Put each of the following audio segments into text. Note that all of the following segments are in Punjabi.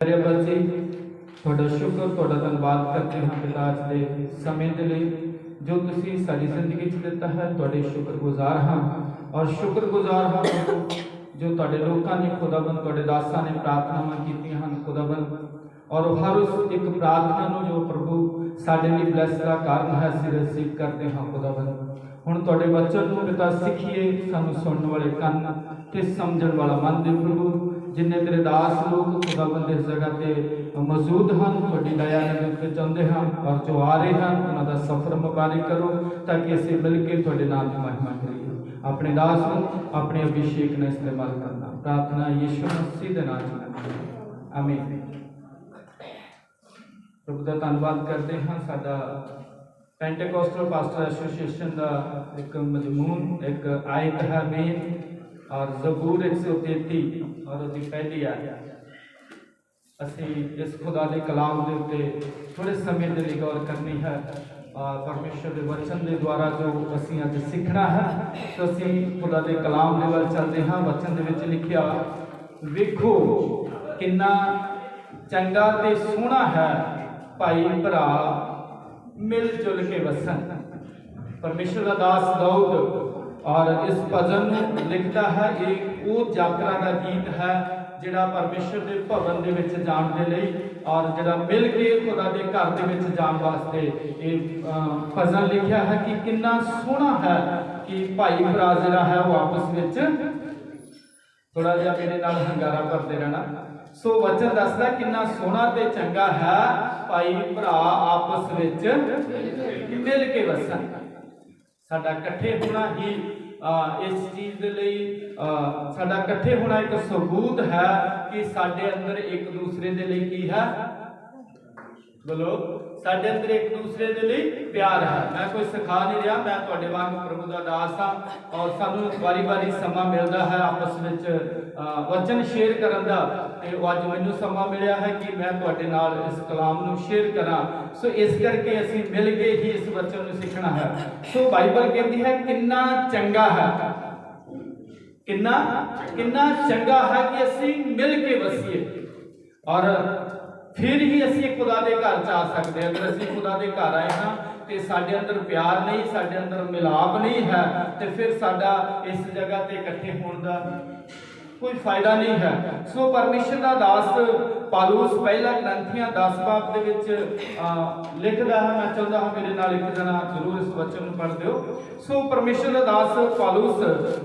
ਮੇਰੇ ਜੀ ਤੁਹਾਡਾ ਸ਼ੁਕਰ ਤੁਹਾਡਾ ਧੰਨਵਾਦ ਕਰਦੇ ਹਾਂ ਪਿਤਾ ਅੱਜ ਦੇ ਸਮੇਂ ਦੇ ਲਈ ਜੋ ਤੁਸੀਂ ਸਾਡੀ ਜ਼ਿੰਦਗੀ 'ਚ ਦਿੱਤਾ ਹੈ ਤੁਹਾਡੇ ਸ਼ੁਕਰਗੁਜ਼ਾਰ ਹਾਂ। ਔਰ ਸ਼ੁਕਰਗੁਜ਼ਾਰ ਹਾਂ ਪ੍ਰਭੂ, ਜੋ ਤੁਹਾਡੇ ਲੋਕਾਂ ਨੇ ਖੁਦਾਬੰਦ ਤੁਹਾਡੇ ਦਾਸਾਂ ਨੇ ਪ੍ਰਾਰਥਨਾਵਾਂ ਕੀਤੀਆਂ ਹਨ ਖੁਦਾਬੰਦ ਔਰ ਹਰ ਉਸ ਇੱਕ ਪ੍ਰਾਰਥਨਾ ਨੂੰ ਜੋ ਪ੍ਰਭੂ ਸਾਡੇ ਲਈ ਬਲੈਸ ਦਾ ਕਾਰਨ ਹੈ ਅਸੀਂ ਰਿਸੀਵ ਕਰਦੇ ਹਾਂ ਖੁਦਾਬੰਦ ਹੁਣ ਤੁਹਾਡੇ ਬੱਚਨ ਨੂੰ ਪਿਤਾ ਸਿੱਖੀਏ ਸਾਨੂੰ ਸੁਣਨ ਵਾਲੇ ਕੰਨ ਤੇ ਸਮਝਣ ਵਾਲਾ ਮਨ ਦੇ ਪ੍ਰਭੂ। ਜਿੰਨੇ ਤੇਰੇ ਦਾਸ ਲੋਕ ਖੁਦਾਵੰਦ ਇਸ ਜਗ੍ਹਾ ਤੇ ਮੌਜੂਦ ਹਨ, ਤੁਹਾਡੀ ਦਇਆ ਦੇ ਉੱਤੇ ਚਾਹੁੰਦੇ ਹਾਂ ਔਰ ਜੋ ਆ ਰਹੇ ਹਨ ਉਹਨਾਂ ਦਾ ਸਫ਼ਰ ਮੁਬਾਰਕ ਕਰੋ ਤਾਂ ਕਿ ਅਸੀਂ ਮਿਲ ਕੇ ਤੁਹਾਡੇ ਨਾਮ ਦੀ ਮਹਿਮਾ ਕਰੀਏ। ਆਪਣੇ ਦਾਸ ਨੂੰ ਆਪਣੇ ਅਭਿਸ਼ੇਕ ਨਾਲ ਇਸਤੇਮਾਲ ਕਰਨਾ। ਪ੍ਰਾਰਥਨਾ ਯਿਸੂ ਮਸੀਹ ਦੇ ਨਾਮ ਨਾਲ ਆਮੀਨ। ਪ੍ਰਭੂ ਦਾ ਧੰਨਵਾਦ ਕਰਦੇ ਹਾਂ। ਸਾਡਾ ਪੈਂਟੇਕੋਸਟਲ ਪਾਸਟਰ ਐਸੋਸੀਏਸ਼ਨ ਦਾ ਇੱਕ ਮਜਮੂਨ, ਇੱਕ ਆਇਤ ਹੈ, ਮੇਨ ਔਰ ਜ਼ਬੂਰ 133 ਔਰ ਉਹਦੀ ਪਹਿਲੀ ਆ ਅਸੀਂ ਇਸ ਖੁਦਾ ਦੇ ਕਲਾਮ ਦੇ ਉੱਤੇ ਥੋੜੇ ਸਮੇਂ ਦੇ ਲਈ ਗੌਰ ਕਰਨੀ ਹੈ ਔਰ ਪਰਮੇਸ਼ਰ ਦੇ ਵਚਨ ਦੇ ਦੁਆਰਾ ਜੋ ਅਸੀਂ ਅੱਜ ਸਿੱਖਣਾ ਹੈ, ਸੋ ਅਸੀਂ ਖੁਦਾ ਦੇ ਕਲਾਮ ਦੇ ਵੱਲ ਚੱਲਦੇ ਹਾਂ। ਵਚਨ ਦੇ ਵਿੱਚ ਲਿਖਿਆ, ਵੇਖੋ ਕਿੰਨਾ ਚੰਗਾ ਤੇ ਸੋਹਣਾ ਹੈ, ਭਾਈ ਭਰਾ ਮਿਲ ਜੁਲ ਕੇ ਵਸਣ। ਪਰਮੇਸ਼ਰ ਦਾ ਦਾਸ ਦਾਊਦ ਔਰ ਇਸ ਭਜਨ ਨੂੰ ਲਿਖਦਾ ਹੈ, ਇਹ ਉਹ ਯਾਤਰਾ ਦਾ ਗੀਤ ਹੈ, ਜਿਹੜਾ ਪਰਮੇਸ਼ਰ ਦੇ ਭਵਨ ਦੇ ਵਿੱਚ ਜਾਣ ਦੇ ਲਈ ਔਰ ਜਿਹੜਾ ਮਿਲ ਕੇ ਖੁਦਾ ਦੇ ਘਰ ਦੇ ਵਿੱਚ ਜਾਣ ਵਾਸਤੇ ਇਹ ਭਜਨ ਲਿਖਿਆ ਹੈ ਕਿ ਕਿੰਨਾ ਸੋਹਣਾ ਹੈ ਕਿ ਭਾਈ ਭਰਾ ਜਿਹੜਾ ਹੈ ਉਹ ਆਪਸ ਵਿੱਚ ਥੋੜਾ ਜਿਹਾ ਮੇਰੇ ਨਾਲ ਹੰਗਾਰਾ ਕਰਦੇ ਰਹਿਣਾ। ਸੋ ਵਚਨ ਦੱਸਦਾ ਕਿੰਨਾ ਸੋਹਣਾ ਤੇ ਚੰਗਾ ਹੈ, ਭਾਈ ਭਰਾ ਆਪਸ ਵਿੱਚ ਮਿਲ ਕੇ ਵਸਣ। ਸਾਡਾ ਇਕੱਠੇ ਹੋਣਾ ਹੀ ਅਹ, ਇਸ ਚੀਜ਼ ਦੇ ਲਈ ਅਹ, ਸਾਡਾ ਇਕੱਠੇ ਹੋਣਾ ਇੱਕ ਸਬੂਤ ਹੈ ਕਿ ਸਾਡੇ ਅੰਦਰ ਇੱਕ ਦੂਸਰੇ ਦੇ ਲਈ ਕੀ ਹੈ? ਬੋਲੋ। ਸਾਡੇ ਅੰਦਰ ਇੱਕ ਦੂਸਰੇ ਦੇ ਲਈ ਪਿਆਰ ਹੈ। ਮੈਂ ਕੋਈ ਸਿਖਾ ਨਹੀਂ ਰਿਹਾ, ਮੈਂ ਤੁਹਾਡੇ ਵਾਂਗ ਪ੍ਰਭੂ ਦਾ ਦਾਸ ਹਾਂ ਔਰ ਸਾਨੂੰ ਵਾਰੀ-ਵਾਰੀ ਸਮਾਂ ਮਿਲਦਾ ਹੈ ਆਪਸ ਵਿੱਚ ਵਚਨ ਸ਼ੇਅਰ ਕਰਨ ਦਾ। ਤੇ ਅੱਜ ਮੈਨੂੰ ਸਮਾਂ ਮਿਲਿਆ ਹੈ ਕਿ ਮੈਂ ਤੁਹਾਡੇ ਨਾਲ ਇਸ ਕਲਾਮ ਨੂੰ ਸ਼ੇਅਰ ਕਰਾਂ। ਸੋ ਇਸ ਕਰਕੇ ਅਸੀਂ ਮਿਲ ਕੇ ਹੀ ਇਸ ਵਚਨ ਨੂੰ ਸਿੱਖਣਾ ਹੈ। ਸੋ ਬਾਈਬਲ ਕਹਿੰਦੀ ਹੈ, ਕਿੰਨਾ ਚੰਗਾ ਹੈ। ਕਿੰਨਾ ਕਿੰਨਾ ਚੰਗਾ ਹੈ ਕਿ ਅਸੀਂ ਮਿਲ ਕੇ ਵਸੀਏ। ਔਰ ਫਿਰ ਹੀ ਅਸੀਂ ਖੁਦਾ ਦੇ ਘਰ ਚ ਆ ਸਕਦੇ ਹਾਂ। ਅਗਰ ਅਸੀਂ ਖੁਦਾ ਦੇ ਘਰ ਆਏ ਹਾਂ, ਤੇ ਸਾਡੇ ਅੰਦਰ ਪਿਆਰ ਨਹੀਂ, ਸਾਡੇ ਅੰਦਰ ਮਿਲਾਪ ਨਹੀਂ ਹੈ, ਤੇ ਫਿਰ ਸਾਡਾ ਇਸ ਜਗ੍ਹਾ ਤੇ ਇਕੱਠੇ ਹੋਣ ਦਾ ਕੋਈ ਫਾਇਦਾ ਨਹੀਂ ਹੈ। ਸੋ ਪਰਮੇਸ਼ਰ ਦਾ ਦਾਸ ਪਾਲੂਸ ਪਹਿਲਾ ਗ੍ਰੰਥੀਆਂ 10 ਬਾਬ ਦੇ ਵਿੱਚ ਲਿਖਦਾ ਹੈ। ਮੈਂ ਚਾਹੁੰਦਾ ਹਾਂ ਮੇਰੇ ਨਾਲ ਇੱਕ ਜਣਾ ਜ਼ਰੂਰ ਇਸ ਵਚਨ ਨੂੰ ਪੜ੍ਹ ਦਿਓ। ਸੋ ਪਰਮੇਸ਼ਰ ਦਾ ਦਾਸ ਪਾਲੂਸ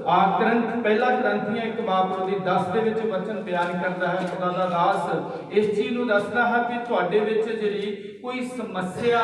ਆ ਗ੍ਰੰਥ ਪਹਿਲਾ ਗ੍ਰੰਥੀਆਂ ਇੱਕ ਬਾਬ ਦੀ 10 ਦੇ ਵਿੱਚ ਵਚਨ ਬਿਆਨ ਕਰਦਾ ਹੈ। ਖੁਦਾ ਦਾ ਦਾਸ ਇਸ ਚੀਜ਼ ਨੂੰ ਦੱਸਦਾ ਹੈ ਕਿ ਤੁਹਾਡੇ ਵਿੱਚ ਜਿਹੜੀ ਕੋਈ ਸਮੱਸਿਆ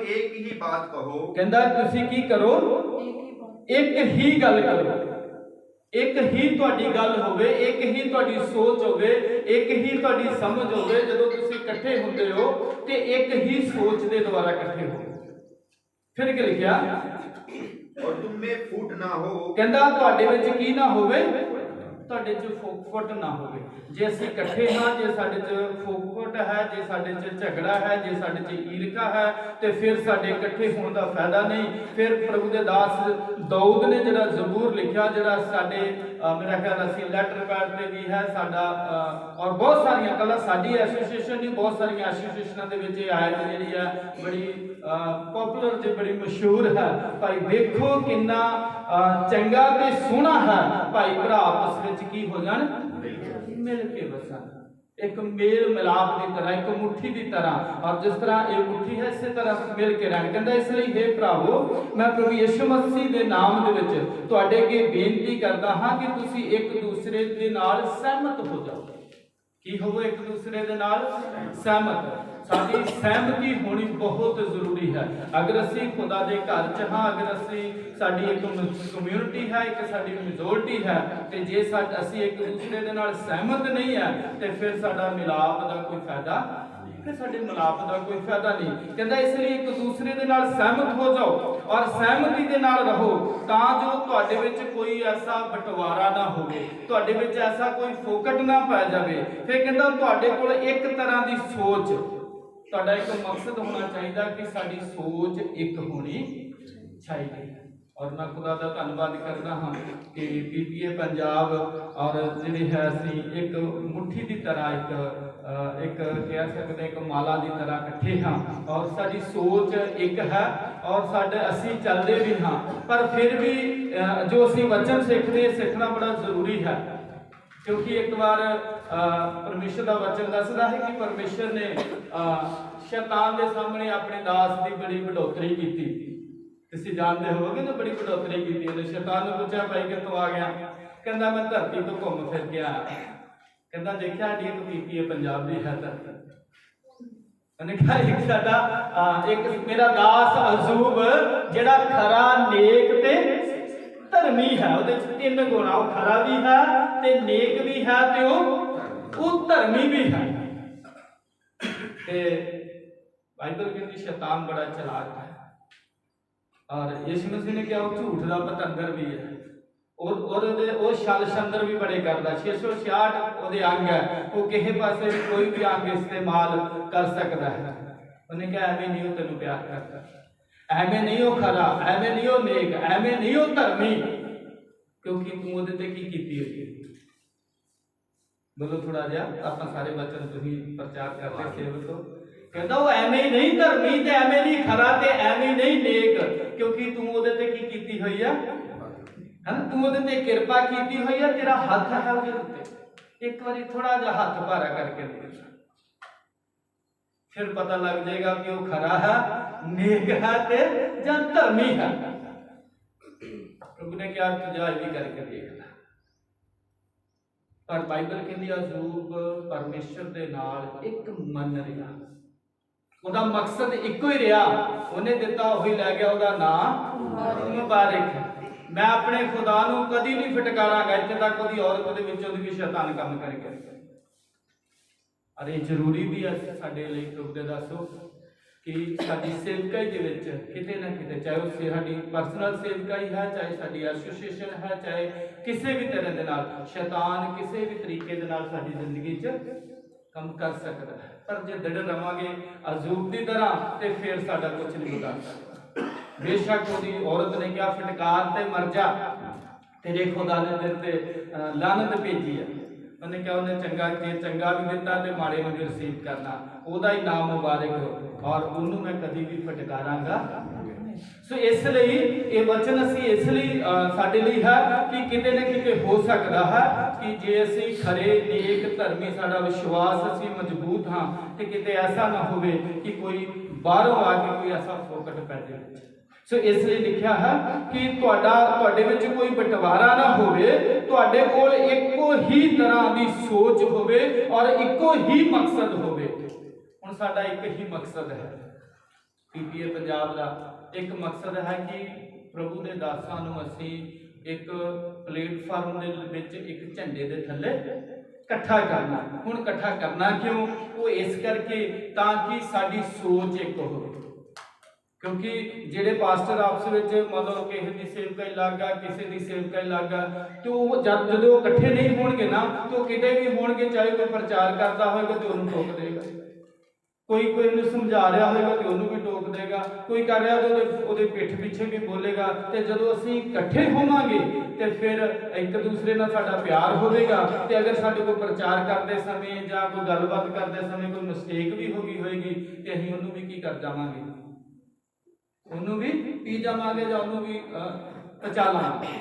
एक ही बात कहो ਕਹਿੰਦਾ ਤੁਸੀਂ ਕੀ ਕਰੋ ਇੱਕ ਹੀ ਗੱਲ ਕਰੋ ਇੱਕ ਹੀ ਤੁਹਾਡੀ ਗੱਲ ਹੋਵੇ ਇੱਕ ਹੀ ਤੁਹਾਡੀ ਸੋਚ ਹੋਵੇ ਇੱਕ ਹੀ ਤੁਹਾਡੀ ਸਮਝ ਹੋਵੇ ਜਦੋਂ ਤੁਸੀਂ ਇਕੱਠੇ ਹੁੰਦੇ ਹੋ ਤੇ ਇੱਕ ਹੀ ਸੋਚ ਦੇ ਦੁਆਰਾ ਇਕੱਠੇ ਹੋ ਫਿਰ ਕੀ ਲਿਖਿਆ और तुम में फूट ना हो ਕਹਿੰਦਾ ਤੁਹਾਡੇ ਵਿੱਚ ਕੀ ਨਾ ਹੋਵੇ ਤੁਹਾਡੇ 'ਚ ਫੋਕਫਟ ਨਾ ਹੋਵੇ। ਜੇ ਅਸੀਂ ਇਕੱਠੇ ਹਾਂ, ਜੇ ਸਾਡੇ 'ਚ ਫੋਕਫਟ ਹੈ, ਜੇ ਸਾਡੇ 'ਚ ਝਗੜਾ ਹੈ, ਜੇ ਸਾਡੇ 'ਚ ਈਰਖਾ ਹੈ, ਤੇ ਫਿਰ ਸਾਡੇ ਇਕੱਠੇ ਹੋਣ ਦਾ ਫਾਇਦਾ ਨਹੀਂ। ਫਿਰ ਪ੍ਰਭੂ ਦੇ ਦਾਸ ਦਾਊਦ ਨੇ ਜਿਹੜਾ ਜ਼ਬੂਰ ਲਿਖਿਆ, ਜਿਹੜਾ ਸਾਡੇ ਮੇਰਾ ਖਿਆਲ ਅਸੀਂ ਲੈਟਰ ਪੈਡ ਤੇ ਵੀ ਹੈ, ਸਾਡਾ ਔਰ ਬਹੁਤ ਸਾਰੀਆਂ ਕੱਲਾ ਸਾਡੀ ਐਸੋਸੀਏਸ਼ਨ ਨਹੀਂ ਬਹੁਤ ਸਾਰੀਆਂ ਐਸੋਸੀਏਸ਼ਨਾਂ ਦੇ ਵਿੱਚ ਇਹ ਆਇਤ ਜਿਹੜੀ ਹੈ, ਬੜੀ ਪਪੂਲਰ ਤੇ ਬੜੀ ਮਸ਼ਹੂਰ ਹੈ। ਭਾਈ ਵੇਖੋ ਕਿੰਨਾ ਚੰਗਾ ਤੇ ਸੋਹਣਾ ਹੈ। ਭਾਈ ਭਰਾ ਆਪਸ ਵਿੱਚ ਕੀ ਹੋ ਜਾਣ? ਮਿਲ ਕੇ ਵਸਣ ਇੱਕ ਮੇਲ ਮਿਲਾਪ ਦੀ ਤਰ੍ਹਾਂ ਇੱਕ ਮੁਠੀ ਦੀ ਤਰ੍ਹਾਂ ਔਰ ਜਿਸ ਤਰ੍ਹਾਂ ਇਹ ਮੁਠੀ ਹੈ ਇਸੇ ਤਰ੍ਹਾਂ ਮਿਲ ਕੇ ਰਹਿਣ ਕਹਿੰਦਾ ਇਸ ਲਈ हे ਭਰਾਵੋ ਮੈਂ ਪ੍ਰਭੂ ਯਿਸੂ ਮਸੀਹ ਦੇ ਨਾਮ ਦੇ ਵਿੱਚ ਤੁਹਾਡੇ ਅੱਗੇ ਬੇਨਤੀ ਕਰਦਾ ਹਾਂ ਕਿ ਤੁਸੀਂ ਇੱਕ ਦੂਸਰੇ ਦੇ ਨਾਲ ਸਹਿਮਤ ਹੋ ਜਾਓ ਕੀ ਹੋਵੋ ਇੱਕ ਦੂਸਰੇ ਦੇ ਨਾਲ ਸਹਿਮਤ ਸਾਡੀ ਸਹਿਮਤੀ ਹੋਣੀ ਬਹੁਤ ਜ਼ਰੂਰੀ ਹੈ। ਅਗਰ ਅਸੀਂ ਖੁਦਾ ਦੇ ਘਰ ਚ ਹਾਂ, ਅਗਰ ਅਸੀਂ ਸਾਡੀ ਇੱਕ ਕਮਿਊਨਿਟੀ ਹੈ, ਇੱਕ ਸਾਡੀ ਮੈਜੋਰਟੀ ਹੈ, ਤੇ ਜੇ ਸਾਡ ਅਸੀਂ ਇੱਕ ਦੂਸਰੇ ਦੇ ਨਾਲ ਸਹਿਮਤ ਨਹੀਂ ਹੈ, ਤੇ ਫਿਰ ਸਾਡਾ ਮਿਲਾਪ ਦਾ ਕੋਈ ਫਾਇਦਾ ਕਿ ਸਾਡੇ ਮਿਲਾਪ ਦਾ ਕੋਈ ਫਾਇਦਾ ਨਹੀਂ। ਕਹਿੰਦਾ ਇਸ ਲਈ ਇੱਕ ਦੂਸਰੇ ਦੇ ਨਾਲ ਸਹਿਮਤ ਹੋ ਜਾਓ ਔਰ ਸਹਿਮਤੀ ਦੇ ਨਾਲ ਰਹੋ, ਤਾਂ ਜੋ ਤੁਹਾਡੇ ਵਿੱਚ ਕੋਈ ਐਸਾ ਬਟਵਾਰਾ ਨਾ ਹੋਵੇ, ਤੁਹਾਡੇ ਵਿੱਚ ਐਸਾ ਕੋਈ ਫੋਕਟ ਨਾ ਪੈ ਜਾਵੇ। ਫਿਰ ਕਹਿੰਦਾ ਤੁਹਾਡੇ ਕੋਲ ਇੱਕ ਤਰ੍ਹਾਂ ਦੀ ਸੋਚ ਤੁਹਾਡਾ ਇੱਕ ਮਕਸਦ ਹੋਣਾ ਚਾਹੀਦਾ ਕਿ ਸਾਡੀ ਸੋਚ ਇੱਕ ਹੋਣੀ ਚਾਹੀਦੀ ਹੈ। ਔਰ ਮੈਂ ਖੁਦਾ ਦਾ ਧੰਨਵਾਦ ਕਰਦਾ ਹਾਂ ਕਿ ਪੀਪੀਏ ਪੰਜਾਬ ਔਰ ਜਿਹੜੇ ਹੈ ਅਸੀਂ ਇੱਕ ਮੁੱਠੀ ਦੀ ਤਰ੍ਹਾਂ ਇੱਕ ਇੱਕ ਕਹਿ ਸਕਦੇ ਇੱਕ ਮਾਲਾ ਦੀ ਤਰ੍ਹਾਂ ਇਕੱਠੇ ਹਾਂ। ਔਰ ਸਾਡੀ ਸੋਚ ਇੱਕ ਹੈ ਔਰ ਸਾਡੇ ਅਸੀਂ ਚੱਲਦੇ ਵੀ ਹਾਂ। ਪਰ ਫਿਰ ਵੀ ਜੋ ਅਸੀਂ ਵਚਨ ਸਿੱਖਦੇ ਸਿੱਖਣਾ ਬੜਾ ਜ਼ਰੂਰੀ ਹੈ। ਕਿਉਂਕਿ ਇੱਕ ਵਾਰ ਪਰਮੇਸ਼ਰ ਦਾ ਵਚਨ ਦੱਸਦਾ ਹੈ ਕਿ ਪਰਮੇਸ਼ਰ ਨੇ ਸ਼ੈਤਾਨ ਦੇ ਸਾਹਮਣੇ ਆਪਣੇ ਦਾਸ ਦੀ ਬੜੀ ਵਡੋਤਰੀ ਕੀਤੀ। ਤੁਸੀਂ ਜਾਣਦੇ ਹੋਵੋਗੇ ਨਾ ਬੜੀ ਵਡੋਤਰੀ ਕੀਤੀ ਉਹਨੇ। ਸ਼ੈਤਾਨ ਨੂੰ ਪੁੱਛਿਆ, ਭਾਈ, ਕਿੱਥੋਂ ਆ ਗਿਆ? ਕਹਿੰਦਾ, ਮੈਂ ਧਰਤੀ ਤੋਂ ਘੁੰਮ ਫਿਰ ਕੇ ਕਹਿੰਦਾ, ਦੇਖਿਆ ਸਾਡੀ ਇੱਕ ਪੀਪੀਏ ਪੰਜਾਬ ਦੀ ਹੈ ਧਰਤੀ ਉਹਨੇ ਕਿਹਾ ਇੱਕ ਸਾਡਾ ਇੱਕ ਮੇਰਾ ਦਾਸ ਅਜ਼ੂਬ, ਜਿਹੜਾ ਖਰਾ ਨੇਕ ਤੇ ਧਰਮੀ ਹੈ। ਉਹਦੇ ਚ ਤਿੰਨ ਗੁਣਾ, ਉਹ ਖਰਾ ਵੀ ਹੈ ਤੇ ਨੇਕ ਵੀ ਹੈ ਤੇ ਉਹ ਉਹ ਧਰਮੀ ਵੀ ਹੈ। ਤੇ ਬਾਈਬਲ ਕਹਿੰਦੀ ਸ਼ੈਤਾਨ ਬੜਾ ਚਲਾਕ ਹੈ। ਔਰ ਯਿਸੂ ਮਸੀਹ ਨੇ ਕਿਹਾ, ਉਹ ਝੂਠ ਦਾ ਪਤੰਦਰ ਵੀ ਹੈ। ਔਰ ਉਹਦੇ ਉਹ ਛਲ ਛੰਦਰ ਵੀ ਬੜੇ ਕਰਦਾ 666 ਉਹਦੇ ਅੰਗ ਹੈ। ਉਹ ਕਿਸੇ ਪਾਸੇ ਵੀ ਕੋਈ ਵੀ ਅੰਗ ਇਸਤੇਮਾਲ ਕਰ ਸਕਦਾ ਹੈ। ਉਹਨੇ ਕਿਹਾ, ਐਵੇਂ ਨਹੀਂ ਉਹ ਤੈਨੂੰ ਪਿਆਰ ਕਰਦਾ। ਐਵੇਂ ਨਹੀਂ ਉਹ ਖਰਾ, ਐਵੇਂ ਨਹੀਂ ਉਹ ਨੇਕ, ਐਵੇਂ ਨਹੀਂ ਉਹ ਧਰਮੀ। ਕਿਉਂਕਿ ਤੂੰ ਉਹਦੇ ਤੇ ਕੀ ਕੀਤੀ ਹੋਈ ਹੈ? ਬੋਲੋ ਥੋੜਾ ਜਿਹਾ ਆਪਾਂ ਸਾਰੇ ਬੱਚਨ ਤੁਸੀਂ ਪ੍ਰਚਾਰ ਕਰਦੇ ਸੇਵਕੋ ਕਹਿੰਦਾ ਉਹ ਐਵੇਂ ਹੀ ਨਹੀਂ ਧਰਮੀ ਤੇ ਐਵੇਂ ਨਹੀਂ ਖਰਾ ਤੇ ਐਵੇਂ ਹੀ ਨਹੀਂ ਨੇਕ ਕਿਉਂਕਿ ਤੂੰ ਉਹਦੇ ਤੇ ਕੀ ਕੀਤੀ ਹੋਈ ਆ? ਹਨਾ ਤੂੰ ਉਹਦੇ ਤੇ ਕਿਰਪਾ ਕੀਤੀ ਹੋਈ ਆ ਤੇਰਾ ਹੱਥ ਹੈ ਉਹਦੇ ਉੱਤੇ। ਇੱਕ ਵਾਰੀ ਥੋੜਾ ਜਿਹਾ ਹੱਥ ਭਾਰਾ ਕਰਕੇ ਦੇਖ ਫਿਰ ਪਤਾ ਲੱਗ ਜਾਏਗਾ ਕਿ ਉਹ ਖਰਾ ਹੈ ਨੇਕ ਹੈ ਤੇ ਜਾਂ ਧਰਮੀ ਹੈ। ਪ੍ਰਭੂ ਨੇ ਕਿਹਾ ਤੂੰ ਜਾ ਇਹ ਵੀ ਕਰਕੇ ਦੇਖ ਪਰ ਬਾਈਬਲ ਕਹਿੰਦੀ ਅਜ਼ੂਬ ਪਰਮੇਸ਼ਰ ਦੇ ਨਾਲ ਇੱਕ ਮਨ ਰਿਹਾ। ਉਹਦਾ ਮਕਸਦ ਇੱਕੋ ਹੀ ਰਿਹਾ, ਉਹਨੇ ਦਿੱਤਾ ਉਹੀ ਲੈ ਗਿਆ, ਉਹਦਾ ਨਾਮ ਮੁਬਾਰਕ ਮੈਂ ਆਪਣੇ ਖੁਦਾ ਨੂੰ ਕਦੀ ਨਹੀਂ ਫਟਕਾਰਾਂਗਾ ਇੱਥੇ ਤੱਕ ਉਹਦੀ ਔਰਤ ਦੇ ਵਿੱਚੋਂ ਦੀ ਵੀ ਸ਼ੈਤਾਨ ਕੰਮ ਕਰਕੇ ਅਰੇ ਜ਼ਰੂਰੀ ਵੀ ਹੈ, ਸਾਡੇ ਲਈ ਪ੍ਰਭੂ ਦੇ ਦੱਸੋ। ਕਿ ਸਾਡੀ ਸੇਵਕਾਈ ਦੇ ਵਿੱਚ ਕਿਤੇ ਨਾ ਕਿਤੇ ਚਾਹੇ ਉਹ ਸਾਡੀ ਪਰਸਨਲ ਸੇਵਕਾਈ ਹੈ ਚਾਹੇ ਸਾਡੀ ਐਸੋਸੀਏਸ਼ਨ ਹੈ ਚਾਹੇ ਕਿਸੇ ਵੀ ਤਰ੍ਹਾਂ ਦੇ ਨਾਲ ਸ਼ੈਤਾਨ ਕਿਸੇ ਵੀ ਤਰੀਕੇ ਦੇ ਨਾਲ ਸਾਡੀ ਜ਼ਿੰਦਗੀ 'ਚ ਕੰਮ ਕਰ ਸਕਦਾ ਪਰ ਜੇ ਦ੍ਰਿੜ ਰਵਾਂਗੇ ਅਜ਼ੂਬ ਦੀ ਤਰ੍ਹਾਂ ਤੇ ਫਿਰ ਸਾਡਾ ਕੁਝ ਨਹੀਂ ਵਿਗੜ ਸਕਦਾ ਬੇਸ਼ੱਕ ਉਹਦੀ ਔਰਤ ਨੇ ਕਿਹਾ ਫਟਕਾਰ ਤੇ ਮਰ ਜਾ ਤੇਰੇ ਖੁਦਾ ਨੇ ਤੇਰੇ ਤੇ ਅਹ, ਲਾਨਤ ਭੇਜੀ ਹੈ। ਉਹਨੇ ਕਿਹਾ ਉਹਨੇ ਚੰਗਾ ਜੇ ਚੰਗਾ ਵੀ ਦਿੱਤਾ ਤੇ ਮਾੜੇ ਨੂੰ ਵੀ ਰਿਸੀਵ ਕਰਨਾ। ਉਹਦਾ ਹੀ ਨਾਮ ਮੁਬਾਰਕ ਹੋ। ਔਰ ਉਹਨੂੰ ਮੈਂ ਕਦੀ ਵੀ ਫਟਕਾਰਾਂਗਾ ਸੋ ਇਸ ਲਈ ਇਹ ਵਚਨ ਅਸੀਂ ਇਸ ਲਈ ਸਾਡੇ ਲਈ ਹੈ ਕਿ ਕਿਤੇ ਨਾ ਕਿਤੇ ਹੋ ਸਕਦਾ ਹੈ ਕਿ ਜੇ ਅਸੀਂ ਖਰੇ ਨੇਕ ਧਰਮੀ ਸਾਡਾ ਵਿਸ਼ਵਾਸ ਅਸੀਂ ਮਜ਼ਬੂਤ ਹਾਂ ਤੇ ਕਿਤੇ ਐਸਾ ਨਾ ਹੋਵੇ ਕਿ ਕੋਈ ਬਾਹਰੋਂ ਆ ਕੇ ਕੋਈ ਐਸਾ ਫੋਕਟ ਪੈ ਜਾਵੇ। ਸੋ ਇਸ ਲਈ ਲਿਖਿਆ ਹੈ ਕਿ ਤੁਹਾਡਾ, ਤੁਹਾਡੇ ਵਿੱਚ ਕੋਈ ਬਟਵਾਰਾ ਨਾ ਹੋਵੇ, ਤੁਹਾਡੇ ਕੋਲ ਇੱਕੋ ਹੀ ਤਰ੍ਹਾਂ ਦੀ ਸੋਚ ਹੋਵੇ ਔਰ ਇੱਕੋ ਹੀ ਮਕਸਦ ਹੋਵੇ। ਹੁਣ ਸਾਡਾ ਇੱਕ ਹੀ ਮਕਸਦ ਹੈ। ਪੀਪੀਏ ਪੰਜਾਬ ਦਾ ਇੱਕ ਮਕਸਦ ਹੈ ਕਿ ਪ੍ਰਭੂ ਦੇ ਦਾਸਾਂ ਨੂੰ ਅਸੀਂ ਇੱਕ ਪਲੇਟਫਾਰਮ ਦੇ ਵਿੱਚ ਇੱਕ ਝੰਡੇ ਦੇ ਥੱਲੇ ਇਕੱਠਾ ਕਰਨਾ। ਹੁਣ ਇਕੱਠਾ ਕਰਨਾ ਕਿਉਂ? ਉਹ ਇਸ ਕਰਕੇ ਤਾਂ ਕਿ ਸਾਡੀ ਸੋਚ ਇੱਕ ਹੋਵੇ। ਕਿਉਂਕਿ ਜਿਹੜੇ ਪਾਸਟਰ ਆਪਸ ਵਿੱਚ ਮਤਲਬ ਕਿਸੇ ਦੀ ਸੇਵਕਾਈ ਲੱਗਾ ਕਿਸੇ ਦੀ ਸੇਵਕਾਈ ਲੱਗਾ ਤੇ ਉਹ ਜਦ ਜਦੋਂ ਉਹ ਇਕੱਠੇ ਨਹੀਂ ਹੋਣਗੇ ਨਾ, ਤੇ ਉਹ ਕਿਤੇ ਵੀ ਹੋਣਗੇ, ਚਾਹੇ ਕੋਈ ਪ੍ਰਚਾਰ ਕਰਦਾ ਹੋਵੇਗਾ ਤੇ ਉਹਨੂੰ ਟੋਕ ਦੇਗਾ ਕੋਈ ਕੋਈ ਨੂੰ ਸਮਝਾ ਰਿਹਾ ਹੋਵੇਗਾ ਤੇ ਉਹਨੂੰ ਵੀ ਟੋਕ ਦੇਗਾ ਕੋਈ ਕਰ ਰਿਹਾ ਤੇ ਉਹਦੇ ਉਹਦੇ ਪਿੱਠ ਪਿੱਛੇ ਵੀ ਬੋਲੇਗਾ। ਤੇ ਜਦੋਂ ਅਸੀਂ ਇਕੱਠੇ ਹੋਵਾਂਗੇ, ਤੇ ਫਿਰ ਇੱਕ ਦੂਸਰੇ ਨਾਲ ਸਾਡਾ ਪਿਆਰ ਹੋਵੇਗਾ। ਤੇ ਅਗਰ ਸਾਡੇ ਕੋਲ ਪ੍ਰਚਾਰ ਕਰਦੇ ਸਮੇਂ ਜਾਂ ਕੋਈ ਗੱਲਬਾਤ ਕਰਦੇ ਸਮੇਂ ਕੋਈ ਮਿਸਟੇਕ ਵੀ ਹੋ ਗਈ ਹੋਏਗੀ, ਤੇ ਅਸੀਂ ਉਹਨੂੰ ਵੀ ਕੀ ਕਰ ਜਾਵਾਂਗੇ? ਉਹਨੂੰ ਵੀ ਪੀ ਜਾਵਾਂਗੇ ਜਾਂ ਉਹਨੂੰ ਵੀ ਅਹ, ਪਚਾ ਲਾਂਗੇ।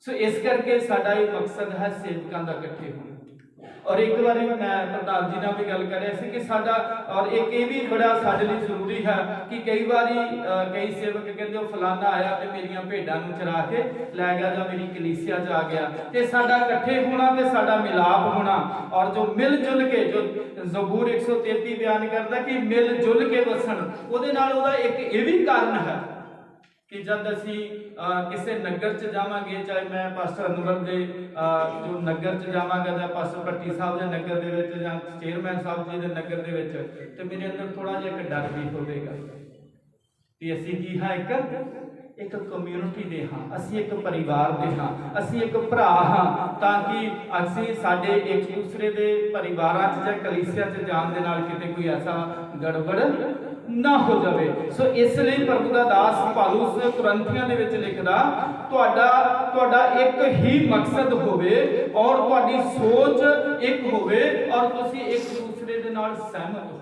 ਸੋ ਇਸ ਕਰਕੇ ਸਾਡਾ ਇਹ ਮਕਸਦ ਹੈ ਸੇਵਕਾਂ ਦਾ ਇਕੱਠੇ ਹੋਣਾ। ਔਰ ਇੱਕ ਵਾਰੀ ਮੈਂ ਪ੍ਰਧਾਨ ਜੀ ਨਾਲ ਵੀ ਗੱਲ ਕਰ ਰਿਹਾ ਸੀ ਕਿ ਸਾਡਾ ਔਰ ਇੱਕ ਇਹ ਵੀ ਬੜਾ ਸਾਡੇ ਲਈ ਜ਼ਰੂਰੀ ਹੈ ਕਿ ਕਈ ਵਾਰੀ ਕਈ ਸੇਵਕ ਕਹਿੰਦੇ ਉਹ ਫਲਾਨਾ ਆਇਆ ਤੇ ਮੇਰੀਆਂ ਭੇਡਾਂ ਨੂੰ ਚਰਾ ਕੇ ਲੈ ਗਿਆ ਜਾਂ ਮੇਰੀ ਕਲੀਸਿਆ 'ਚ ਆ ਗਿਆ ਤੇ ਸਾਡਾ ਇਕੱਠੇ ਹੋਣਾ ਤੇ ਸਾਡਾ ਮਿਲਾਪ ਹੋਣਾ ਔਰ ਜੋ ਮਿਲ ਜੁਲ ਕੇ ਜੋ ਜ਼ਬੂਰ 133 ਬਿਆਨ ਕਰਦਾ ਕਿ ਮਿਲ ਜੁਲ ਕੇ ਵਸਣ, ਉਹਦੇ ਨਾਲ ਉਹਦਾ ਇੱਕ ਇਹ ਵੀ ਕਾਰਨ ਹੈ ਕਿ ਜਦ ਅਸੀਂ ਕਿਸੇ ਨਗਰ 'ਚ ਜਾਵਾਂਗੇ, ਚਾਹੇ ਮੈਂ ਪਾਸਟਰ ਅਨਵਰ ਦੇ ਜੋ ਨਗਰ 'ਚ ਜਾਵਾਂਗਾ ਜਾਂ ਪਾਸਟਰ ਭੱਟੀ ਸਾਹਿਬ ਦੇ ਨਗਰ ਦੇ ਵਿੱਚ ਜਾਂ ਚੇਅਰਮੈਨ ਸਾਹਿਬ ਜੀ ਦੇ ਨਗਰ ਦੇ ਵਿੱਚ, ਤੇ ਮੇਰੇ ਅੰਦਰ ਥੋੜਾ ਜਿਹਾ ਇੱਕ ਡਰ ਵੀ ਹੋਵੇਗਾ ਕਿ ਅਸੀਂ ਕੀ ਹਾਂ, ਇੱਕ ਇੱਕ ਕਮਿਊਨਿਟੀ ਦੇ ਹਾਂ, ਅਸੀਂ ਇੱਕ ਪਰਿਵਾਰ ਦੇ ਹਾਂ, ਅਸੀਂ ਇੱਕ ਭਰਾ ਹਾਂ, ਤਾਂ ਕਿ ਅਸੀਂ ਸਾਡੇ ਇੱਕ ਦੂਸਰੇ ਦੇ ਪਰਿਵਾਰਾਂ 'ਚ ਜਾਂ ਕਲੀਸਿਆ 'ਚ ਜਾਣ ਦੇ ਨਾਲ ਕਿਤੇ ਕੋਈ ਐਸਾ ਗੜਬੜ ਨਾ ਹੋ ਜਾਵੇ। ਸੋ ਇਸ ਲਈ ਪ੍ਰਭੂ ਦਾ ਦਾਸ ਪਾਲੂਸ ਕੁਰੰਥੀਆਂ ਦੇ ਵਿੱਚ ਲਿਖਦਾ, ਤੁਹਾਡਾ ਤੁਹਾਡਾ ਇੱਕ ਹੀ ਮਕਸਦ ਹੋਵੇ ਔਰ ਤੁਹਾਡੀ ਸੋਚ ਇੱਕ ਹੋਵੇ ਔਰ ਤੁਸੀਂ ਇੱਕ ਦੂਸਰੇ ਦੇ ਨਾਲ ਸਹਿਮਤ ਹੋ।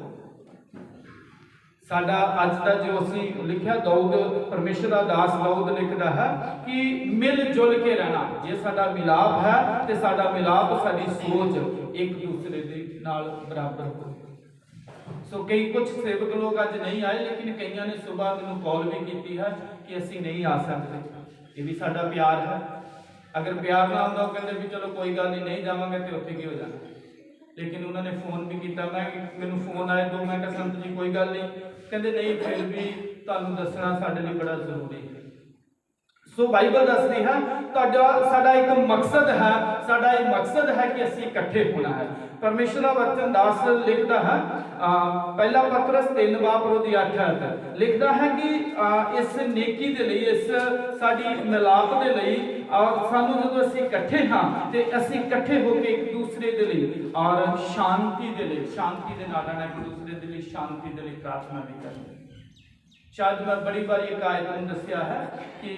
ਸਾਡਾ ਅੱਜ ਦਾ ਜੋ ਅਸੀਂ ਲਿਖਿਆ ਦਊਦ, ਪਰਮੇਸ਼ਰ ਦਾ ਦਾਸ ਦਊਦ ਲਿਖਦਾ ਹੈ ਕਿ ਮਿਲ ਜੁਲ ਕੇ ਰਹਿਣਾ। ਜੇ ਸਾਡਾ ਮਿਲਾਪ ਹੈ ਤੇ ਸਾਡਾ ਮਿਲਾਪ, ਸਾਡੀ ਸੋਚ ਇੱਕ ਦੂਸਰੇ ਦੇ ਨਾਲ ਬਰਾਬਰ ਹੋਵੇ। ਸੋ ਕਈ ਕੁਝ ਸੇਵਕ ਲੋਕ ਅੱਜ ਨਹੀਂ ਆਏ, ਲੇਕਿਨ ਕਈਆਂ ਨੇ ਸਵੇਰ ਮੈਨੂੰ ਕਾਲ ਵੀ ਕੀਤੀ ਹੈ ਕਿ ਅਸੀਂ ਨਹੀਂ ਆ ਸਕਦੇ। ਇਹ ਵੀ ਸਾਡਾ ਪਿਆਰ ਹੈ। ਅਗਰ ਪਿਆਰ ਨਾ ਹੁੰਦਾ, ਉਹ ਕਹਿੰਦੇ ਵੀ ਚਲੋ ਕੋਈ ਗੱਲ ਨਹੀਂ ਨਹੀਂ ਜਾਵਾਂਗੇ ਤੇ ਉੱਥੇ ਕੀ ਹੋ ਜਾਣਾ। ਲੇਕਿਨ ਉਹਨਾਂ ਨੇ ਫੋਨ ਵੀ ਕੀਤਾ। ਮੈਂ ਮੈਨੂੰ ਫੋਨ ਆਏ ਦੋ ਮੈਂ ਕਿਹਾ ਸੰਤ ਜੀ ਕੋਈ ਗੱਲ ਨਹੀਂ ਕਹਿੰਦੇ, ਨਹੀਂ, ਫਿਰ ਵੀ ਤੁਹਾਨੂੰ ਦੱਸਣਾ ਸਾਡੇ ਲਈ ਬੜਾ ਜ਼ਰੂਰੀ ਹੈ। ਸੋ ਬਾਈਬਲ ਦੱਸਦੀ ਹੈ ਤੁਹਾਡਾ, ਸਾਡਾ ਇੱਕ ਮਕਸਦ ਹੈ, ਸਾਡਾ ਇਹ ਮਕਸਦ ਹੈ ਕਿ ਅਸੀਂ ਇਕੱਠੇ ਹੋਣਾ ਹੈ। ਪਰਮੇਸ਼ਰ ਦਾ ਵਚਨ ਦਾਸ ਲਿਖਦਾ ਹੈ ਪਹਿਲਾ ਪਤਰਸ 3 ਬਾਬ ਉਹਦੀ 8 ਆਇਤ। ਲਿਖਦਾ ਹੈ ਕਿ ਇਸ ਨੇਕੀ ਦੇ ਲਈ, ਇਸ ਸਾਡੀ ਮਿਲਾਪ ਦੇ ਲਈ ਔਰ ਸਾਨੂੰ ਜਦੋਂ ਅਸੀਂ ਇਕੱਠੇ ਹਾਂ, ਤੇ ਅਸੀਂ ਇਕੱਠੇ ਹੋ ਕੇ ਇੱਕ ਦੂਸਰੇ ਦੇ ਲਈ ਔਰ ਸ਼ਾਂਤੀ ਦੇ ਲਈ, ਸ਼ਾਂਤੀ ਦੇ ਨਾਲ ਨਾਲ ਇੱਕ ਦੂਸਰੇ ਦੇ ਲਈ ਸ਼ਾਂਤੀ ਦੇ ਲਈ ਪ੍ਰਾਰਥਨਾ ਵੀ ਕਰਨੀ। ਸ਼ਾਇਦ ਮੈਂ ਬੜੀ ਵਾਰੀ ਇੱਕ ਆਇਤ ਨੂੰ ਦੱਸਿਆ ਹੈ ਕਿ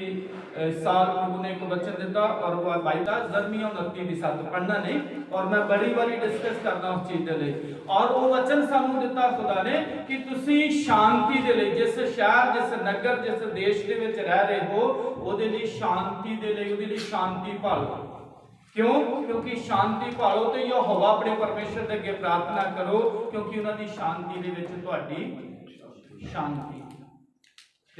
ਅਹ, ਸਾਲ ਪ੍ਰਭੂ ਨੇ ਇੱਕ ਵਚਨ ਦਿੱਤਾ ਔਰ ਉਹ ਬਾਈ ਦਾ ਜ਼ਰਮੀਆ 29 ਦੀ ਸੱਤ ਪੜਨਾ ਨਹੀਂ ਔਰ ਮੈਂ ਬੜੀ ਵਾਰੀ ਡਿਸਕਸ ਕਰਦਾ ਉਸ ਚੀਜ਼ ਦੇ ਲਈ। ਔਰ ਉਹ ਵਚਨ ਸਾਨੂੰ ਦਿੱਤਾ ਖੁਦਾ ਨੇ ਕਿ ਤੁਸੀਂ ਸ਼ਾਂਤੀ ਦੇ ਲਈ ਜਿਸ ਸ਼ਹਿਰ ਜਿਸ ਨਗਰ ਜਿਸ ਦੇਸ਼ ਦੇ ਵਿੱਚ ਰਹਿ ਰਹੇ ਹੋ ਉਹਦੇ ਲਈ ਸ਼ਾਂਤੀ ਦੇ ਲਈ ਉਹਦੇ ਲਈ ਸ਼ਾਂਤੀ ਭਾਲੋ। ਕਿਉਂ? ਕਿਉਂਕਿ ਸ਼ਾਂਤੀ ਭਾਲੋ ਤੇ ਯਹੋਵਾ ਆਪਣੇ ਪਰਮੇਸ਼ਰ ਦੇ ਅੱਗੇ ਪ੍ਰਾਰਥਨਾ ਕਰੋ ਕਿਉਂਕਿ ਉਹਨਾਂ ਦੀ ਸ਼ਾਂਤੀ ਦੇ ਵਿੱਚ ਤੁਹਾਡੀ ਸ਼ਾਂਤੀ।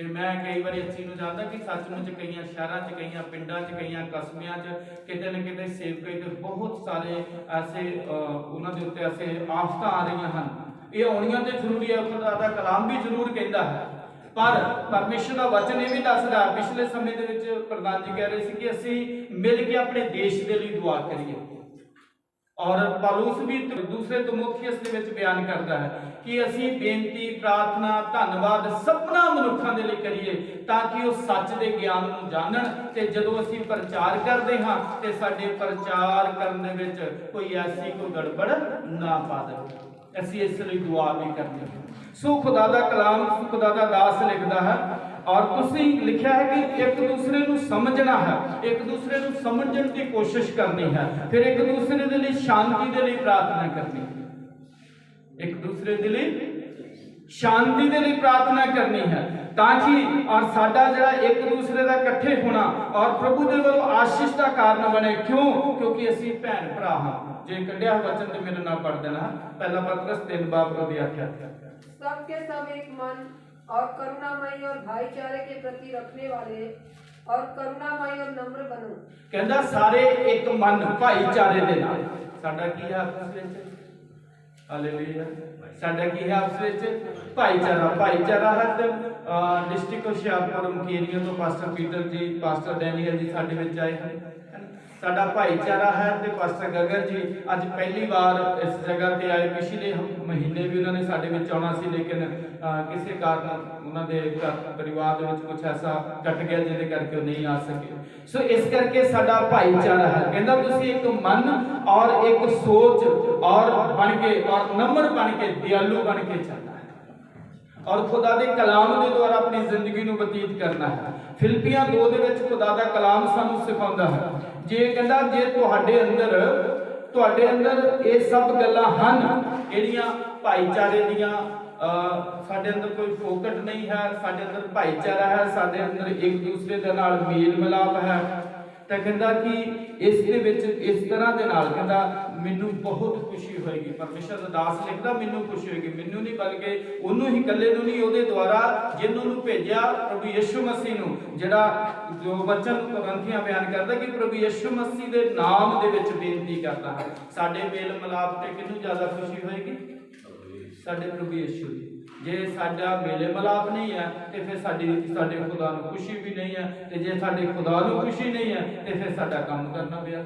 ਤੇ ਮੈਂ ਕਈ ਵਾਰੀ ਅੱਛੀ ਨੂੰ ਜਾਣਦਾ ਕਿ ਸੱਚਮੁੱਚ ਕਈਆਂ ਸ਼ਹਿਰਾਂ 'ਚ, ਕਈਆਂ ਪਿੰਡਾਂ 'ਚ, ਕਈਆਂ ਕਸਬਿਆਂ 'ਚ ਕਿਤੇ ਨਾ ਕਿਤੇ ਸੇਵਕਾਂ ਦੇ ਬਹੁਤ ਸਾਰੇ ਐਸੇ ਉਹਨਾਂ ਦੇ ਉੱਤੇ ਐਸੇ ਆਫਤਾਂ ਆ ਰਹੀਆਂ ਹਨ। ਇਹ ਆਉਣੀਆਂ ਤੇ ਜ਼ਰੂਰੀ ਹੈ ਖੁਦਾ ਦਾ ਕਲਾਮ ਵੀ ਜ਼ਰੂਰ ਕਹਿੰਦਾ ਹੈ। ਪਰ ਪਰਮੇਸ਼ਰ ਦਾ ਵਚਨ ਇਹ ਵੀ ਦੱਸਦਾ ਪਿਛਲੇ ਸਮੇਂ ਦੇ ਵਿੱਚ ਪ੍ਰਧਾਨ ਜੀ ਕਹਿ ਰਹੇ ਸੀ ਕਿ ਅਸੀਂ ਮਿਲ ਕੇ ਆਪਣੇ ਦੇਸ਼ ਦੇ ਲਈ ਦੁਆ ਕਰੀਏ। ਔਰ ਪਾਲੂਸ ਵੀ ਤ- ਦੂਸਰੇ ਤਮੋਥੀਅਸ ਦੇ ਵਿੱਚ ਬਿਆਨ ਕਰਦਾ ਹੈ ਕਿ ਅਸੀਂ ਬੇਨਤੀ, ਪ੍ਰਾਰਥਨਾ, ਧੰਨਵਾਦ ਸਭਨਾ ਮਨੁੱਖਾਂ ਦੇ ਲਈ ਕਰੀਏ ਤਾਂ ਕਿ ਉਹ ਸੱਚ ਦੇ ਗਿਆਨ ਨੂੰ ਜਾਣਨ ਤੇ ਜਦੋਂ ਅਸੀਂ ਪ੍ਰਚਾਰ ਕਰਦੇ ਹਾਂ ਤੇ ਸਾਡੇ ਪ੍ਰਚਾਰ ਕਰਨ ਦੇ ਵਿੱਚ ਕੋਈ ਐਸੀ ਕੋਈ ਗੜਬੜ ਨਾ ਪਾ ਦੇਵੇ। ਅਸੀਂ ਇਸ ਲਈ ਦੁਆ ਵੀ ਕਰਦੇ ਹੈ। ਸੋ ਖੁਦਾ ਦਾ ਕਲਾਮ ਖੁਦਾ ਦਾ ਦਾਸ ਲਿਖਦਾ ਹੈ ਔਰ ਤੁਸੀਂ ਲਿਖਿਆ ਹੈ ਕਿ ਇੱਕ ਦੂਸਰੇ ਨੂੰ ਸਮਝਣਾ ਹੈ, ਇੱਕ ਦੂਸਰੇ ਨੂੰ ਸਮਝਣ ਦੀ ਕੋਸ਼ਿਸ਼ ਕਰਨੀ ਹੈ, ਫਿਰ ਇੱਕ ਦੂਸਰੇ ਦੇ ਲਈ ਸ਼ਾਂਤੀ ਦੇ ਲਈ ਪ੍ਰਾਰਥਨਾ ਕਰਨੀ ਹੈ। ਇੱਕ ਦੂਸਰੇ ਦੇ ਲਈ ਸ਼ਾਂਤੀ ਦੇ ਲਈ ਪ੍ਰਾਰਥਨਾ ਕਰਨੀ ਹੈ, ਤਾਂ ਕਿ ਔਰ ਸਾਡਾ ਜਿਹੜਾ ਇੱਕ ਦੂਸਰੇ ਦਾ ਇਕੱਠੇ ਹੋਣਾ ਔਰ ਪ੍ਰਭੂ ਦੇ ਵੱਲੋਂ ਆਸ਼ੀਸ਼ ਦਾ ਕਾਰਨ ਬਣੇ, ਕਿਉਂ? ਕਿਉਂਕਿ ਅਸੀਂ ਭੈਣ ਭਰਾ ਹਾਂ। ਜੇ ਕੱਢਿਆ ਵਚਨ ਤੇ ਮੇਰੇ ਨਾਲ ਪੜ ਦੇਣਾ। ਪਹਿਲਾ ਪਤਰਸ 3 ਬਾਬ ਦੇ ਆਖਿਆ। ਸਭ ਕੇ ਸਭ ਇੱਕ ਮਨ और करुणामयी और भाईचारे के प्रति रखने वाले और करुणामयी और नम्र बनो ਕਹਿੰਦਾ ਸਾਰੇ ਇੱਕ ਮਨ ਭਾਈਚਾਰੇ ਦੇ ਨਾਲ ਸਾਡਾ ਕੀ ਹੈ ਆਪਸ ਵਿੱਚ ਹਾਲੇਲੂਇਆ ਸਾਡਾ ਕੀ ਹੈ ਆਪਸ ਵਿੱਚ ਭਾਈਚਾਰਾ ਭਾਈਚਾਰਾ ਹੈ ਤੇ ਡਿਸਟ੍ਰਿਕਟ ਹੁਸ਼ਿਆਰਪੁਰ ਮਕੇਰੀਆਂ ਤੋਂ pastor Peter ji pastor Daniel ji ਸਾਡੇ ਵਿੱਚ ਆਏ ਹਨ ਸਾਡਾ ਭਾਈਚਾਰਾ ਹੈ ਤੇ ਪਾਸਟਰ ਗਗਨ ਜੀ, ਅੱਜ ਪਹਿਲੀ ਵਾਰ ਇਸ ਜਗ੍ਹਾ ਤੇ ਆਏ। ਪਿਛਲੇ ਮਹੀਨੇ ਵੀ ਉਹਨਾਂ ਨੇ ਸਾਡੇ ਵਿੱਚ ਆਉਣਾ ਸੀ, ਲੇਕਿਨ ਕਿਸੇ ਕਾਰਨ ਉਹਨਾਂ ਦੇ ਪਰਿਵਾਰ ਦੇ ਵਿੱਚ ਕੁਝ ਐਸਾ ਕੱਟ ਗਿਆ ਜਿਹਦੇ ਕਰਕੇ ਉਹ ਨਹੀਂ ਆ ਸਕੇ। ਸੋ ਇਸ ਕਰਕੇ ਸਾਡਾ ਭਾਈਚਾਰਾ ਹੈ। ਕਹਿੰਦਾ ਤੁਸੀਂ ਇੱਕ ਮਨ ਔਰ ਇੱਕ ਸੋਚ ਔਰ ਬਣ ਕੇ, ਔਰ ਨੰਬਰ ਬਣ ਕੇ, ਦਿਆਲੂ ਬਣ ਕੇ ਚੱਲਣਾ ਹੈ। ਔਰ ਖੁਦਾ ਦੇ ਕਲਾਮ ਦੇ ਦੁਆਰਾ ਆਪਣੀ ਜ਼ਿੰਦਗੀ ਨੂੰ ਬਤੀਤ ਕਰਨਾ ਹੈ। ਫਿਲਪੀਆਂ 2 ਦੇ ਵਿੱਚ ਖੁਦਾ ਦਾ ਕਲਾਮ ਸਾਨੂੰ ਸਿਖਾਉਂਦਾ ਹੈ। ਜੇ ਕਹਿੰਦਾ ਜੇ ਤੁਹਾਡੇ ਅੰਦਰ ਤੁਹਾਡੇ ਅੰਦਰ ਇਹ ਸਭ ਗੱਲਾਂ ਹਨ, ਜਿਹੜੀਆਂ ਭਾਈਚਾਰੇ ਦੀਆਂ ਸਾਡੇ ਅੰਦਰ ਕੋਈ ਫੋਕਟ ਨਹੀਂ ਹੈ, ਸਾਡੇ ਅੰਦਰ ਭਾਈਚਾਰਾ ਹੈ, ਸਾਡੇ ਅੰਦਰ ਇੱਕ ਦੂਸਰੇ ਦੇ ਨਾਲ ਮੇਲ ਮਿਲਾਪ ਹੈ, ਤਾਂ ਕਹਿੰਦਾ ਕਿ ਇਸ ਦੇ ਵਿੱਚ ਇਸ ਤਰ੍ਹਾਂ ਦੇ ਨਾਲ ਕਹਿੰਦਾ ਮੈਨੂੰ ਬਹੁਤ ਖੁਸ਼ੀ ਹੋਏਗੀ। ਪਰਮੇਸ਼ਰ ਦਾ ਦਾਸ ਲਿਖਦਾ ਮੈਨੂੰ ਖੁਸ਼ੀ ਹੋਏਗੀ। ਮੈਨੂੰ ਨਹੀਂ ਬਲਕਿ ਉਹਨੂੰ ਹੀ ਇਕੱਲੇ ਨੂੰ ਨਹੀਂ ਉਹਦੇ ਦੁਆਰਾ ਜਿਹਨੂੰ ਨੂੰ ਭੇਜਿਆ ਪ੍ਰਭੂ ਯਿਸੂ ਮਸੀਹ ਨੂੰ ਜਿਹੜਾ ਜੋ ਵਚਨ ਗ੍ਰੰਥੀਆਂ ਬਿਆਨ ਕਰਦਾ ਕਿ ਪ੍ਰਭੂ ਯਿਸੂ ਮਸੀਹ ਦੇ ਨਾਮ ਦੇ ਵਿੱਚ ਬੇਨਤੀ ਕਰਦਾ ਹੈ ਸਾਡੇ ਮੇਲ ਮਿਲਾਪ ਤੇ ਕਿਹਨੂੰ ਜ਼ਿਆਦਾ ਖੁਸ਼ੀ ਹੋਏਗੀ? ਸਾਡੇ ਪ੍ਰਭੂ ਯਿਸੂ ਦੀ। ਜੇ ਸਾਡਾ ਮੇਲੇ ਮਲਾਪ ਨਹੀਂ ਹੈ, ਤੇ ਫਿਰ ਸਾਡੀ ਸਾਡੇ ਖੁਦਾ ਨੂੰ ਖੁਸ਼ੀ ਵੀ ਨਹੀਂ ਹੈ, ਤੇ ਜੇ ਸਾਡੇ ਖੁਦਾ ਨੂੰ ਖੁਸ਼ੀ ਨਹੀਂ ਹੈ, ਤੇ ਫਿਰ ਸਾਡਾ ਕੰਮ ਕਰਨਾ ਪਿਆ।